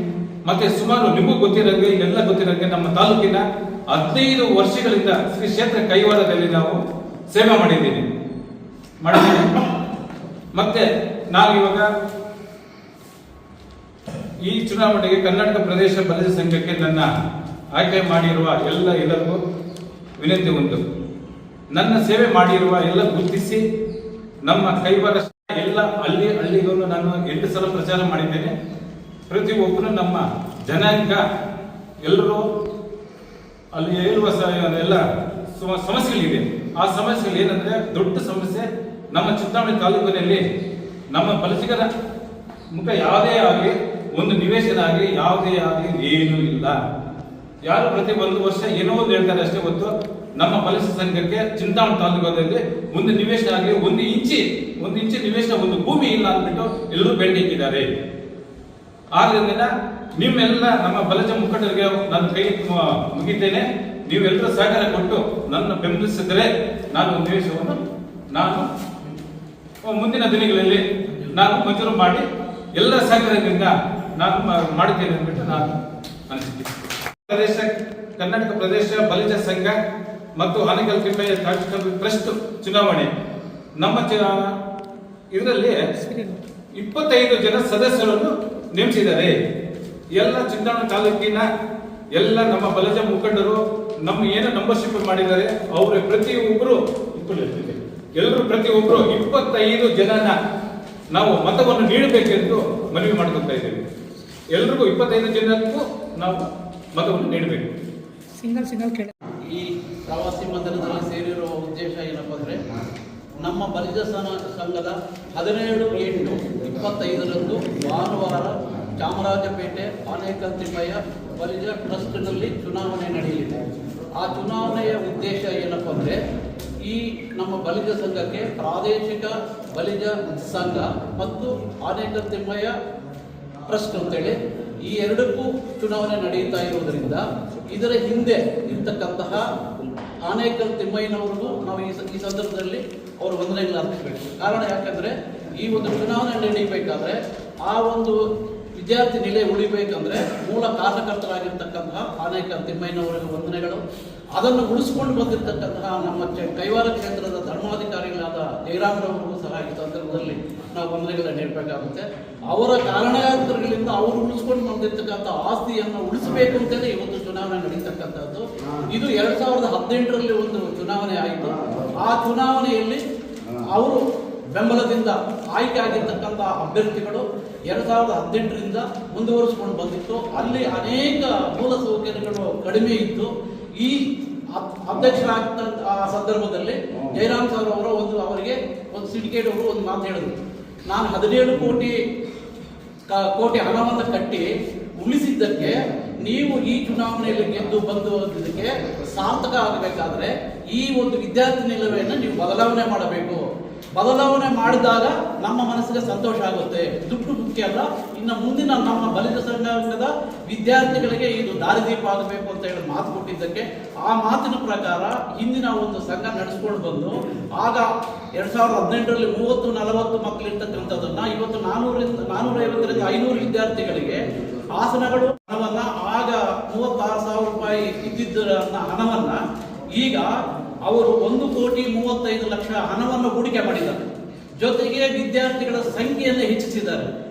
ಮತ್ತೆ ಸುಮಾರು ನಿಮಗೂ ಗೊತ್ತಿರೋಂಗೆ ಎಲ್ಲ ಗೊತ್ತಿರೋಂಗೆ ನಮ್ಮ ತಾಲೂಕಿನ ಹದಿನೈದು ವರ್ಷಗಳಿಂದ ಶ್ರೀ ಕ್ಷೇತ್ರ ಕೈವಾರದಲ್ಲಿ ನಾವು ಸೇವೆ ಮಾಡಿದ್ದೀನಿ ಮಾಡಿದ್ದೀನಿ ಮತ್ತೆ ನಾವು ಇವಾಗ ಈ ಚುನಾವಣೆಗೆ ಕರ್ನಾಟಕ ಪ್ರದೇಶ ಬಲಿಜ ಸಂಘಕ್ಕೆ ನನ್ನ ಆಯ್ಕೆ ಮಾಡಿರುವ ಎಲ್ಲ ಎಲ್ಲರಿಗೂ ವಿನಂತಿ ಉಂಟು. ನನ್ನ ಸೇವೆ ಮಾಡಿರುವ ಎಲ್ಲ ಗುರುತಿಸಿ ನಮ್ಮ ಕೈಬರ ಎಲ್ಲ ಹಳ್ಳಿ ಹಳ್ಳಿಗೂ ನಾನು ಎಂಟು ಸಲ ಪ್ರಚಾರ ಮಾಡಿದ್ದೇನೆ. ಪ್ರತಿಯೊಬ್ಬರು ನಮ್ಮ ಜನಾಂಗ ಎಲ್ಲರೂ ಅಲ್ಲಿ ಹೇಳುವ ಎಲ್ಲ ಸಮ- ಸಮಸ್ಯೆಗಳಿದೆ. ಆ ಸಮಸ್ಯೆಗಳು ಏನಂದ್ರೆ ದೊಡ್ಡ ಸಮಸ್ಯೆ ನಮ್ಮ ಚಿಂತಾಮಣಿ ತಾಲೂಕಿನಲ್ಲಿ ನಮ್ಮ ಬಲಸಿಗರ ಮುಖ ಯಾವುದೇ ಆಗಲಿ, ಒಂದು ನಿವೇಶನ ಆಗಲಿ, ಯಾವುದೇ ಆಗಲಿ ಏನೂ ಇಲ್ಲ. ಯಾರು ಪ್ರತಿ ಒಂದು ವರ್ಷ ಏನೋ ಒಂದು ಹೇಳ್ತಾರೆ ಅಷ್ಟೇ ಗೊತ್ತು. ನಮ್ಮ ಬಲಸ ಸಂಘಕ್ಕೆ ಚಿಂತಾಮಣ ತಾಲೂಕಲ್ಲಿ ಒಂದು ನಿವೇಶನ ಆಗಲಿ, ಒಂದು ಇಂಚಿ ಒಂದು ಇಂಚಿ ನಿವೇಶನ, ಒಂದು ಭೂಮಿ ಇಲ್ಲ ಅಂದ್ಬಿಟ್ಟು ಎಲ್ಲರೂ ಬೇಡಿಕೆ ಇಟ್ಟಿದ್ದಾರೆ ಆದ್ರಿಂದ ನಿಮ್ಮೆಲ್ಲ ನಮ್ಮ ಬಲಜ ಮುಖಂಡರಿಗೆ ನನ್ನ ಕೈ ಮುಗೀತೇನೆ. ಮುಗಿದ್ದೇನೆ ನೀವೆಲ್ಲರೂ ಸಹಕಾರ ಕೊಟ್ಟು ನನ್ನ ಬೆಂಬಲಿಸಿದರೆ ನಾನು ಒಂದು ನಿವೇಶವನ್ನು ನಾನು ಮುಂದಿನ ದಿನಗಳಲ್ಲಿ ನಾನು ಮಂಜೂರು ಮಾಡಿ ಎಲ್ಲ ಸಹಕಾರದಿಂದ ನಾನು ಮಾಡುತ್ತೇನೆ ಅಂದ್ಬಿಟ್ಟು ನಾನು ಅನಿಸುತ್ತೇನೆ ಪ್ರದೇಶ, ಕರ್ನಾಟಕ ಪ್ರದೇಶ ಬಲಿಜ ಸಂಘ ಮತ್ತು ತಿಪ್ಪಯ್ಯ ಕಾನ್ಸ್ಟೇಬಲ್ ಟ್ರಸ್ಟ್ ಚುನಾವಣೆ. ನಮ್ಮ ಇದರಲ್ಲಿ ಇಪ್ಪತ್ತೈದು ಜನ ಸದಸ್ಯರನ್ನು ನೇಮಿಸಿದ್ದಾರೆ. ಎಲ್ಲ ಚಿಂತಾಣ ತಾಲೂಕಿನ ಎಲ್ಲ ನಮ್ಮ ಬಲಜ ಮುಖಂಡರು ನಮ್ಮ ಏನು ನಂಬರ್ಶಿಪ್ ಮಾಡಿದ್ದಾರೆ, ಅವರ ಪ್ರತಿಯೊಬ್ಬರು ಎಲ್ಲರೂ ಪ್ರತಿಯೊಬ್ಬರು ಇಪ್ಪತ್ತೈದು ಜನನ ನಾವು ಮತವನ್ನು ನೀಡಬೇಕೆಂದು ಮನವಿ ಮಾಡ್ಕೊತಾ ಇದ್ದೇವೆ. ಎಲ್ರಿಗೂ ಇಪ್ಪತ್ತೈದು ಜನಕ್ಕೂ ನಾವು ಮತವನ್ನು ನೀಡಬೇಕು. ಸಿಂಗಲ್ ಸಿಂಗಲ್ ಕೇಳ ಈ ಪ್ರವಾಸಿ ಮಂದಿರದಲ್ಲಿ ಸೇರಿರುವ ಉದ್ದೇಶ ಏನಪ್ಪ ಅಂದರೆ ನಮ್ಮ ಬಲಿಜ ಸಂಘದ ಹದಿನೇಳು ಎಂಟು ಇಪ್ಪತ್ತೈದರಂದು ಭಾನುವಾರ ಚಾಮರಾಜಪೇಟೆ ಆನೇಕಲ್ ತಿಮ್ಮಯ್ಯ ಬಲಿಜ ಟ್ರಸ್ಟ್ನಲ್ಲಿ ಚುನಾವಣೆ ನಡೆಯಲಿದೆ. ಆ ಚುನಾವಣೆಯ ಉದ್ದೇಶ ಏನಪ್ಪ ಅಂದರೆ ಈ ನಮ್ಮ ಬಲಿಜ ಸಂಘಕ್ಕೆ ಪ್ರಾದೇಶಿಕ ಬಲಿಜ ಸಂಘ ಮತ್ತು ಆನೇಕಲ್ ತಿಮ್ಮಯ್ಯ ಟ್ರಸ್ಟ್ ಅಂತೇಳಿ ಈ ಎರಡಕ್ಕೂ ಚುನಾವಣೆ ನಡೆಯುತ್ತಾ ಇರುವುದರಿಂದ ಇದರ ಹಿಂದೆ ಇರ್ತಕ್ಕಂತಹ ಆನೇಕಲ್ ತಿಮ್ಮಯ್ಯನವ್ರಿಗೂ ನಾವು ಈ ಸಂದರ್ಭದಲ್ಲಿ ಅವರ ವಂದನೆಗಳನ್ನು ಅರ್ಪಿಸಬೇಕು. ಕಾರಣ ಯಾಕಂದ್ರೆ ಈ ಒಂದು ಚುನಾವಣೆ ನಡೀಬೇಕಾದ್ರೆ ಆ ಒಂದು ವಿದ್ಯಾರ್ಥಿ ನಿಲೆ ಉಳಿಬೇಕಂದ್ರೆ ಮೂಲ ಕಾರ್ಯಕರ್ತರಾಗಿರ್ತಕ್ಕಂತಹ ಆನೇಕಲ್ ತಿಮ್ಮಯ್ಯನವರಿಗೆ ವಂದನೆಗಳು ಅದನ್ನು ಉಳಿಸ್ಕೊಂಡು ಬಂದಿರತಕ್ಕಂತಹ ನಮ್ಮ ಕೈವಾರ ಕ್ಷೇತ್ರದ ಧರ್ಮಾಧಿಕಾರಿಗಳಾದ ಅವರು ಸಹ ಈ ಸಂದರ್ಭದಲ್ಲಿ ನಾವು ಬಂದರೆಗಳ ನೀಡಬೇಕಾಗುತ್ತೆ. ಅವರ ಕಾರಣಾಂತರಗಳಿಂದ ಅವರು ಉಳಿಸ್ಕೊಂಡು ಬಂದಿರತಕ್ಕಂಥ ಆಸ್ತಿಯನ್ನು ಉಳಿಸಬೇಕು ಅಂತಲೇ ಇವತ್ತು ಚುನಾವಣೆ ನಡೀತಕ್ಕಂಥದ್ದು. ಇದು ಎರಡ್ ಸಾವಿರದ ಹದಿನೆಂಟರಲ್ಲಿ ಒಂದು ಚುನಾವಣೆ ಆಯಿತು. ಆ ಚುನಾವಣೆಯಲ್ಲಿ ಅವರು ಬೆಂಬಲದಿಂದ ಆಯ್ಕೆ ಆಗಿರ್ತಕ್ಕಂಥ ಅಭ್ಯರ್ಥಿಗಳು ಎರಡ್ ಸಾವಿರದ ಹದಿನೆಂಟರಿಂದ ಮುಂದುವರಿಸಿಕೊಂಡು ಬಂದಿತ್ತು. ಅಲ್ಲಿ ಅನೇಕ ಮೂಲ ಸೌಕರ್ಯಗಳು ಕಡಿಮೆ ಇತ್ತು. ಈ ಅಧ್ಯಕ್ಷರಾಗಿದ್ದ ಆ ಸಂದರ್ಭದಲ್ಲಿ ಜಯರಾಮ್ ಸರ್ ಅವರ ಒಂದು ಅವರಿಗೆ ಒಂದು ಸಿಂಡಿಕೇಟ್ ಅವರು ಒಂದು ಮಾತು ಹೇಳಿದ್ರು. ನಾನು ಹದಿನೇಳು ಕೋಟಿ ಕೋಟಿ ಹಣವನ್ನು ಕಟ್ಟಿ ಉಳಿಸಿದ್ದಕ್ಕೆ ನೀವು ಈ ಚುನಾವಣೆಯಲ್ಲಿ ಗೆದ್ದು ಬಂದು ಸಾರ್ಥಕ ಆಗಬೇಕಾದ್ರೆ ಈ ಒಂದು ವಿದ್ಯಾರ್ಥಿ ನಿಲುವೆಯನ್ನು ನೀವು ಬದಲಾವಣೆ ಮಾಡಬೇಕು. ಬದಲಾವಣೆ ಮಾಡಿದಾಗ ನಮ್ಮ ಮನಸ್ಸಿಗೆ ಸಂತೋಷ ಆಗುತ್ತೆ. ದುಡ್ಡು ಮುಖ್ಯ ಅಲ್ಲ. ಇನ್ನು ಮುಂದಿನ ನಮ್ಮ ಬಲಿತ ಸಂಘದ ವಿದ್ಯಾರ್ಥಿಗಳಿಗೆ ಇದು ದಾರಿದೀಪ ಆಗಬೇಕು ಅಂತ ಹೇಳಿ ಮಾತು ಕೊಟ್ಟಿದ್ದಕ್ಕೆ ಆ ಮಾತಿನ ಪ್ರಕಾರ ಹಿಂದಿನ ಒಂದು ಸಂಘ ನಡೆಸ್ಕೊಂಡು ಬಂದು ಆಗ ಎರಡ್ ಸಾವಿರದ ಹದಿನೆಂಟರಲ್ಲಿ ಮೂವತ್ತು, ನಲವತ್ತು ಮಕ್ಕಳು ಇರ್ತಕ್ಕಂಥದ್ದನ್ನ ಇವತ್ತು ನಾನೂರಿಂದ ನಾನೂರ ಐವತ್ತರಿಂದ ಐನೂರು ವಿದ್ಯಾರ್ಥಿಗಳಿಗೆ ಆಸನಗಳು, ಹಣವನ್ನ ಆಗ ಮೂವತ್ತಾರು ಸಾವಿರ ರೂಪಾಯಿ ಇದ್ದಿದ್ದ ಹಣವನ್ನ ಈಗ ಅವರು ಒಂದು ಕೋಟಿ ಮೂವತ್ತೈದು ಲಕ್ಷ ಹಣವನ್ನು ಹೂಡಿಕೆ ಮಾಡಿದ್ದಾರೆ. ಜೊತೆಗೆ ವಿದ್ಯಾರ್ಥಿಗಳ ಸಂಖ್ಯೆಯನ್ನು ಹೆಚ್ಚಿಸಿದ್ದಾರೆ.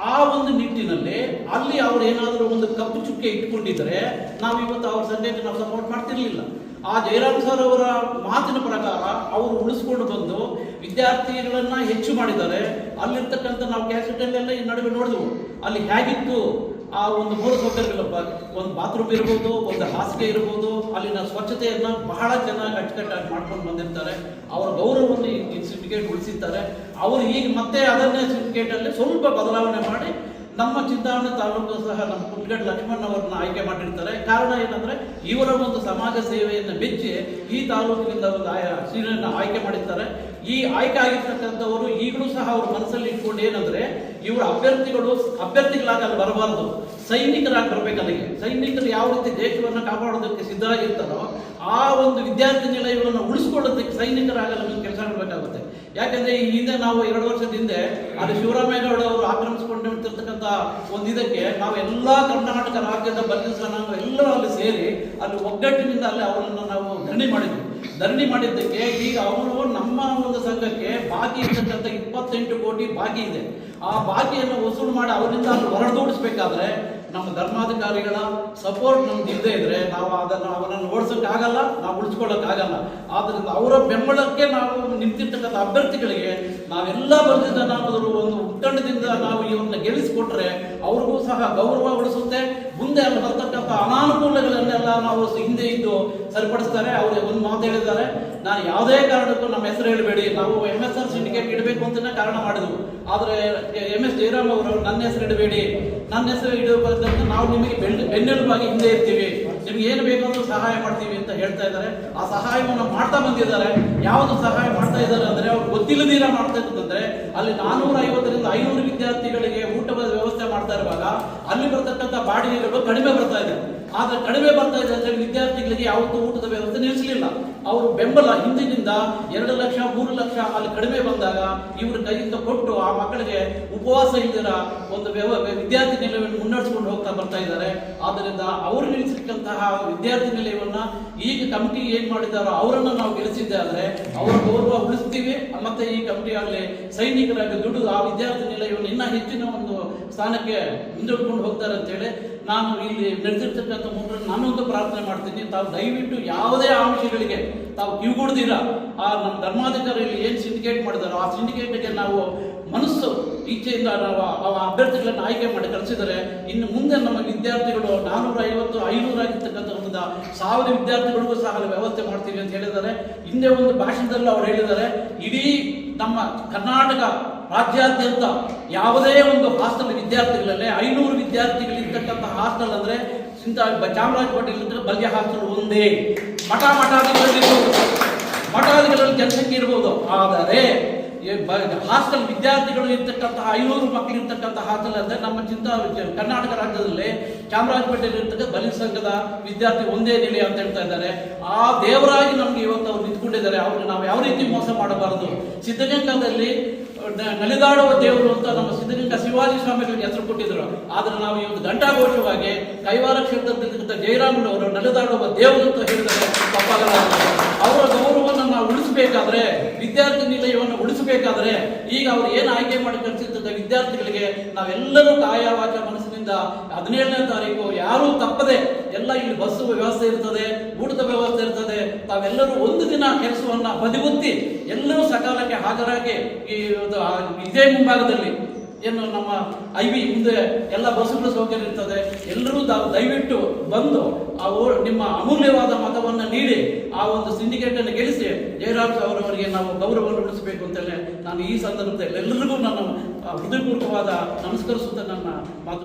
ಆ- ಒಂದು ನಿಟ್ಟಿನಲ್ಲಿ ಅಲ್ಲಿ ಅವರು ಏನಾದರೂ ಒಂದು ಕಪ್ಪು ಚುಕ್ಕೆ ಇಟ್ಕೊಂಡಿದ್ರೆ ನಾವು ಇವತ್ತು ಅವ್ರ ಸಂಜೆಗೆ ನಾವು ಸಪೋರ್ಟ್ ಮಾಡ್ತಿರ್ಲಿಲ್ಲ. ಆ ಜಯರಾಮ್ ಸರ್ ಅವರ ಮಾತಿನ ಪ್ರಕಾರ ಅವರು ಉಳಿಸ್ಕೊಂಡು ಬಂದು ವಿದ್ಯಾರ್ಥಿಗಳನ್ನ ಹೆಚ್ಚು ಮಾಡಿದ್ದಾರೆ. ಅಲ್ಲಿರ್ತಕ್ಕಂಥ ನಾವು ಕ್ಯಾಸೆಟಲ್ಲೆಲ್ಲ ಈ ನಡುವೆ ನೋಡಿದ್ವು. ಅಲ್ಲಿ ಹೇಗಿತ್ತು? ಆ ಒಂದು ಮೂಲ ಸೌಕರ್ಯಗಳಪ್ಪ, ಒಂದು ಬಾತ್ರೂಮ್ ಇರ್ಬೋದು, ಒಂದು ಹಾಸಿಗೆ ಇರ್ಬೋದು, ಅಲ್ಲಿನ ಸ್ವಚ್ಛತೆಯನ್ನ ಬಹಳ ಚೆನ್ನಾಗಿ ಅಚ್ಚುಕಟ್ಟಾಗಿ ಮಾಡ್ಕೊಂಡು ಬಂದಿರ್ತಾರೆ. ಅವರ ಗೌರವವನ್ನು ಈ ಸರ್ಟಿಫಿಕೇಟ್ ಉಳಿಸಿದ್ದಾರೆ ಅವರು ಈಗ ಮತ್ತೆ ಅದನ್ನೇ ಸರ್ಟಿಫಿಕೇಟ್ ಅಲ್ಲಿ ಸ್ವಲ್ಪ ಬದಲಾವಣೆ ಮಾಡಿ ನಮ್ಮ ಚಿಂತಾಮಣಿ ತಾಲೂಕು ಸಹ ನಮ್ಮ ಕುಂಟಗಡ್ ಲಕ್ಷ್ಮಣ್ ಅವರನ್ನ ಆಯ್ಕೆ ಮಾಡಿರ್ತಾರೆ. ಕಾರಣ ಏನಂದ್ರೆ ಇವರ ಒಂದು ಸಮಾಜ ಸೇವೆಯನ್ನು ಮೆಚ್ಚಿ ಈ ತಾಲೂಕಿನಿಂದ ಒಂದು ಆಯಾ ಶ್ರೀರನ್ನ ಆಯ್ಕೆ ಮಾಡಿರ್ತಾರೆ. ಈ ಆಯ್ಕೆ ಆಗಿರ್ತಕ್ಕಂಥವರು ಈಗಲೂ ಸಹ ಅವ್ರ ಮನಸ್ಸಲ್ಲಿ ಇಟ್ಕೊಂಡು ಏನಂದ್ರೆ, ಇವರ ಅಭ್ಯರ್ಥಿಗಳು ಅಭ್ಯರ್ಥಿಗಳಾಗಿ ಅಲ್ಲಿ ಬರಬಾರದು. ಸೈನಿಕರಾಗಿ ಬರಬೇಕು ಅಲ್ಲಿಗೆ. ಸೈನಿಕರು ಯಾವ ರೀತಿ ದೇಶವನ್ನು ಕಾಪಾಡೋದಕ್ಕೆ ಸಿದ್ಧರಾಗಿರ್ತಾರೋ ಆ ಒಂದು ವಿದ್ಯಾರ್ಥಿ ನಿಲಯವನ್ನು ಉಳಿಸ್ಕೊಳ್ಳೋದಕ್ಕೆ ಸೈನಿಕರಾಗಿ ನಮಗೆ ಕೆಲಸ ಮಾಡಬೇಕಾಗುತ್ತೆ. ಯಾಕಂದ್ರೆ ಈ ಹಿಂದೆ ನಾವು ಎರಡು ವರ್ಷದ ಹಿಂದೆ ಅಲ್ಲಿ ಶಿವರಾಮೇಗೌಡ ಅವರು ಆಕ್ರಮಿಸಿಕೊಂಡಿರ್ತಕ್ಕಂಥ ಒಂದು ಇದಕ್ಕೆ ನಾವು ಎಲ್ಲ ಕರ್ನಾಟಕ ರಾಜ್ಯದ ಬಲಿತ ನಾವು ಎಲ್ಲರೂ ಅಲ್ಲಿ ಸೇರಿ ಅಲ್ಲಿ ಒಗ್ಗಟ್ಟಿನಿಂದ ಅಲ್ಲಿ ಅವರನ್ನು ನಾವು ಧರಣಿ ಮಾಡಿದ್ವಿ. ಧರಣಿ ಮಾಡಿದ್ದಕ್ಕೆ ಈಗ ಅವರು ನಮ್ಮ ಒಂದು ಸಂಘಕ್ಕೆ ಬಾಕಿ ಇರ್ತಕ್ಕಂಥ ಇಪ್ಪತ್ತೆಂಟು ಕೋಟಿ ಬಾಕಿ ಇದೆ. ಆ ಬಾಕಿಯನ್ನು ವಸೂಲು ಮಾಡಿ ಅವರಿಂದ ಅಲ್ಲಿ ಹೊರದೂಡಿಸ್ಬೇಕಾದ್ರೆ ನಮ್ಮ ಧರ್ಮಾಧಿಕಾರಿಗಳ ಸಪೋರ್ಟ್ ನಮ್ಗೆ ಇಲ್ಲದೆ ಇದ್ರೆ ನಾವು ಅದನ್ನು ಅವನನ್ನು ಆಗಲ್ಲ ನಾವು ಉಳಿಸ್ಕೊಳ್ಳೋಕೆ ಆಗಲ್ಲ ಆದ್ರಿಂದ ಅವರ ಬೆಂಬಲಕ್ಕೆ ನಾವು ನಿಂತಿರ್ತಕ್ಕಂಥ ಅಭ್ಯರ್ಥಿಗಳಿಗೆ ನಾವೆಲ್ಲ ಬರ್ದಿದ್ದ ನಾವು ಒಂದು ಉತ್ತಂಡದಿಂದ ನಾವು ಇವನ್ನ ಗೆಲ್ಲಿಸಿಕೊಟ್ರೆ ಅವ್ರಿಗೂ ಸಹ ಗೌರವ ಉಳಿಸುತ್ತೆ. ಮುಂದೆ ಅಲ್ಲಿ ಬರ್ತಕ್ಕಂಥ ಅನಾನುಕೂಲಗಳನ್ನೆಲ್ಲ ನಾವು ಹಿಂದೆ ಇದ್ದು ಸರಿಪಡಿಸ್ತಾರೆ. ಅವರು ಒಂದು ಮಾತು ಹೇಳಿದ್ದಾರೆ. ನಾನು ಯಾವುದೇ ಕಾರಣಕ್ಕೂ ನಮ್ಮ ಹೆಸರು ಹೇಳಬೇಡಿ. ನಾವು ಎಂ ಎಸ್ ಆರ್ ಸಿಂಡಿಕೇಟ್ ಇಡಬೇಕು ಅಂತಲೇ ಕಾರಣ ಮಾಡಿದ್ವು. ಆದರೆ ಎಂ ಎಸ್ ಜಯರಾಮ್ ಅವರು ನನ್ನ ಹೆಸರು ಇಡಬೇಡಿ. ನನ್ನ ಹೆಸರು ಇಡಬೇಕಂತ ನಾವು ನಿಮಗೆ ಬೆನ್, ಬೆನ್ನೆಲುಬಾಗಿ ಹಿಂದೆ ಇರ್ತೀವಿ. ನಿಮ್ಗೆ ಏನು ಬೇಕಾದ್ರೂ ಸಹಾಯ ಮಾಡ್ತೀವಿ ಅಂತ ಹೇಳ್ತಾ ಇದ್ದಾರೆ. ಆ ಸಹಾಯವನ್ನು ಮಾಡ್ತಾ ಬಂದಿದ್ದಾರೆ. ಯಾವುದು ಸಹಾಯ ಮಾಡ್ತಾ ಇದ್ದಾರೆ ಅಂದ್ರೆ ಅವ್ರು ಗೊತ್ತಿಲ್ಲದೀರ ಮಾಡ್ತಾ ಇದ್ದಂದ್ರೆ ಅಲ್ಲಿ ನಾನೂರ ಐವತ್ತರಿಂದ ಐನೂರು ವಿದ್ಯಾರ್ಥಿಗಳಿಗೆ ಊಟದ ವ್ಯವಸ್ಥೆ ಮಾಡ್ತಾ ಇರುವಾಗ ಅಲ್ಲಿ ಬರ್ತಕ್ಕಂಥ ಬಾಡಿಗೆಗಳು ಕಡಿಮೆ ಬರ್ತಾ ಇದೆ. ಆದ್ರೆ ಕಡಿಮೆ ಬರ್ತಾ ಇದೆ ಅಂತೇಳಿ ವಿದ್ಯಾರ್ಥಿಗಳಿಗೆ ಯಾವತ್ತೂ ಊಟದ ವ್ಯವಸ್ಥೆ ನಿಲ್ಲಿಸಲಿಲ್ಲ. ಅವರು ಬೆಂಬಲ ಹಿಂದಿನಿಂದ ಎರಡು ಲಕ್ಷ, ಮೂರು ಲಕ್ಷ ಅಲ್ಲಿ ಕಡಿಮೆ ಬಂದಾಗ ಇವ್ರ ಕೈಯಿಂದ ಕೊಟ್ಟು ಆ ಮಕ್ಕಳಿಗೆ ಉಪವಾಸ ಇಲ್ದಿರ ಒಂದು ವಿದ್ಯಾರ್ಥಿ ನಿಲಯವನ್ನು ಮುನ್ನಡೆಸಿಕೊಂಡು ಹೋಗ್ತಾ ಬರ್ತಾ ಇದ್ದಾರೆ. ಆದ್ದರಿಂದ ಅವರು ನಿಲ್ಲಿಸಿರ್ತಕ್ಕಂತಹ ವಿದ್ಯಾರ್ಥಿ ನಿಲಯವನ್ನ ಈಗ ಕಮಿಟಿ ಏನ್ ಮಾಡಿದಾರೋ ಅವರನ್ನ ನಾವು ಗೆಲ್ಲಿಸಿದ್ದೆ ಆದರೆ ಅವರ ಗೌರವ ಉಳಿಸ್ತೀವಿ. ಮತ್ತೆ ಈ ಕಮಿಟಿ ಆಗಲಿ ಸೈನಿಕರಾಗಿ ದುಡಿದು ಆ ವಿದ್ಯಾರ್ಥಿ ನಿಲಯವನ್ನು ಇನ್ನ ಹೆಚ್ಚಿನ ಒಂದು ಸ್ಥಾನಕ್ಕೆ ಮುಂದಿಟ್ಕೊಂಡು ಹೋಗ್ತಾರೆ ಅಂತ ಹೇಳಿ ನಾನು ಇಲ್ಲಿ ನಡೆದಿರ್ತಕ್ಕಂಥ ಮುಖಂಡರು ನಾನೊಂದು ಪ್ರಾರ್ಥನೆ ಮಾಡ್ತೀನಿ. ತಾವು ದಯವಿಟ್ಟು ಯಾವುದೇ ಆಮಿಷಗಳಿಗೆ ತಾವು ಕಿವಿಗೊಡ್ದಿರ. ಆ ನಮ್ಮ ಧರ್ಮಾಧಿಕಾರಿ ಇಲ್ಲಿ ಏನು ಸಿಂಡಿಕೇಟ್ ಮಾಡಿದಾರೋ ಆ ಸಿಂಡಿಕೇಟ್ಗೆ ನಾವು ಮನಸ್ಸು, ಇಚ್ಛೆಯಿಂದ ನಾವು ಆ ಅಭ್ಯರ್ಥಿಗಳನ್ನು ಆಯ್ಕೆ ಮಾಡಿ ಕಳಿಸಿದರೆ ಇನ್ನು ಮುಂದೆ ನಮ್ಮ ವಿದ್ಯಾರ್ಥಿಗಳು ನಾನ್ನೂರ ಐವತ್ತು ಐನೂರ ಆಗಿರ್ತಕ್ಕಂಥ ಒಂದು ಸಾವಿರ ವಿದ್ಯಾರ್ಥಿಗಳಿಗೂ ಸಹ ವ್ಯವಸ್ಥೆ ಮಾಡ್ತೀವಿ ಅಂತ ಹೇಳಿದ್ದಾರೆ. ಹಿಂದೆ ಒಂದು ಭಾಷಣದಲ್ಲಿ ಅವ್ರು ಹೇಳಿದ್ದಾರೆ, ಇಡೀ ನಮ್ಮ ಕರ್ನಾಟಕ ರಾಜ್ಯಾದ್ಯಂತ ಯಾವುದೇ ಒಂದು ಹಾಸ್ಟೆಲ್ ವಿದ್ಯಾರ್ಥಿಗಳಲ್ಲೇ ಐನೂರು ವಿದ್ಯಾರ್ಥಿಗಳಿರ್ತಕ್ಕಂಥ ಹಾಸ್ಟೆಲ್ ಅಂದ್ರೆ ಬ- ಅಂದ್ರೆ ಬಲ್ಯ ಹಾಸ್ಟೆಲ್ ಒಂದೇ. ಮಠ ಮಠಾದಿಗಳಿರ್ಬೋದು ಮಠಾದಿಗಳಲ್ಲಿ ಜನಸಂಖ್ಯೆ ಇರ್ಬೋದು. ಆದರೆ ಹಾಸ್ಟೆಲ್ ವಿದ್ಯಾರ್ಥಿಗಳು ಇರ್ತಕ್ಕಂತಹ ಐನೂರು ಮಕ್ಕಳು ಇರ್ತಕ್ಕಂಥ ಹಾಸ್ಟೆಲ್ ಅಂದ್ರೆ ನಮ್ಮ ಚಿಂತಾ ಕರ್ನಾಟಕ ರಾಜ್ಯದಲ್ಲಿ ಚಾಮರಾಜಪೇಟೆಯಲ್ಲಿ ಇರ್ತಕ್ಕಂಥ ಬಲಿ ಸಂಘದ ವಿದ್ಯಾರ್ಥಿ ಒಂದೇ ನಿಲಯ ಅಂತ ಹೇಳ್ತಾ ಇದ್ದಾರೆ. ಆ ದೇವರಾಗಿ ನಮಗೆ ಇವತ್ತು ಅವ್ರು ನಿಂತ್ಕೊಂಡಿದ್ದಾರೆ. ಅವ್ರಿಗೆ ನಾವು ಯಾವ ರೀತಿ ಮೋಸ ಮಾಡಬಾರದು? ಸಿದ್ಧಗಂಗಾದಲ್ಲಿ ನಲಿದಾಡುವ ದೇವರು ಅಂತ ನಮ್ಮ ಸಿದ್ಧಗಂಗಾ ಶಿವಾಜಿ ಸ್ವಾಮಿಗಳಿಗೆ ಹೆಸರು ಕೊಟ್ಟಿದ್ರು ಆದ್ರೆ ನಾವು ಒಂದು ಘಂಟಾಘೋಷವಾಗಿ ಕೈವಾರ ಕ್ಷೇತ್ರದಲ್ಲಿರ್ತಕ್ಕಂಥ ಜಯರಾಮನವರು ನಲಿದಾಡುವ ದೇವರು ಅಂತ ಹೇಳಿದರೆ ತಪ್ಪಾಗಲ್ಲ. ಅವರ ಗೌರವವನ್ನು ನಾವು ಉಳಿಸಬೇಕಾದ್ರೆ, ವಿದ್ಯಾರ್ಥಿ ನಿಲಯವನ್ನು ಉಳಿಸಬೇಕಾದ್ರೆ, ಈಗ ಅವ್ರು ಏನು ಆಯ್ಕೆ ಮಾಡಿ ಕಳಿಸಿರ್ತಕ್ಕ ವಿದ್ಯಾರ್ಥಿಗಳಿಗೆ ನಾವೆಲ್ಲರೂ ಕಾಯ ವಾಚ ಹದಿನೇಳನೇ ತಾರೀಕು ಯಾರೂ ತಪ್ಪದೆ ಎಲ್ಲ ಇಲ್ಲಿ ಬಸ್ ವ್ಯವಸ್ಥೆ ಇರ್ತದೆ ಊಟದ ವ್ಯವಸ್ಥೆ ಇರ್ತದೆ. ತಾವೆಲ್ಲರೂ ಒಂದು ದಿನ ಕೆಲಸವನ್ನ ಬದಿಗುತ್ತಿ ಎಲ್ಲರೂ ಸಕಾಲಕ್ಕೆ ಹಾಜರಾಗಿ ಈ ಇದೇ ಮುಂಭಾಗದಲ್ಲಿ ಏನು ನಮ್ಮ ಐ ವಿ ಮುಂದೆ ಎಲ್ಲ ಬಸ್ಸುಗಳ ಸೌಕರ್ಯ ಇರ್ತದೆ. ಎಲ್ಲರೂ ತಾವು ದಯವಿಟ್ಟು ಬಂದು ಆ ನಿಮ್ಮ ಅಮೂಲ್ಯವಾದ ಮತವನ್ನು ನೀಡಿ ಆ ಒಂದು ಸಿಂಡಿಕೇಟ್ ಅನ್ನು ಗೆಲ್ಲಿಸಿ ಜಯರಾಮ್ ಅವರವರಿಗೆ ನಾವು ಗೌರವವನ್ನು ಉಳಿಸಬೇಕು ಅಂತೇಳಿ ನಾನು ಈ ಸಂದರ್ಭದಲ್ಲಿ ಎಲ್ಲರಿಗೂ ನಾನು ಆ, ಹೃದಯಪೂರ್ವಕವಾದ ನಮಸ್ಕರಿಸುತ್ತಾ ನನ್ನ ಮಾತು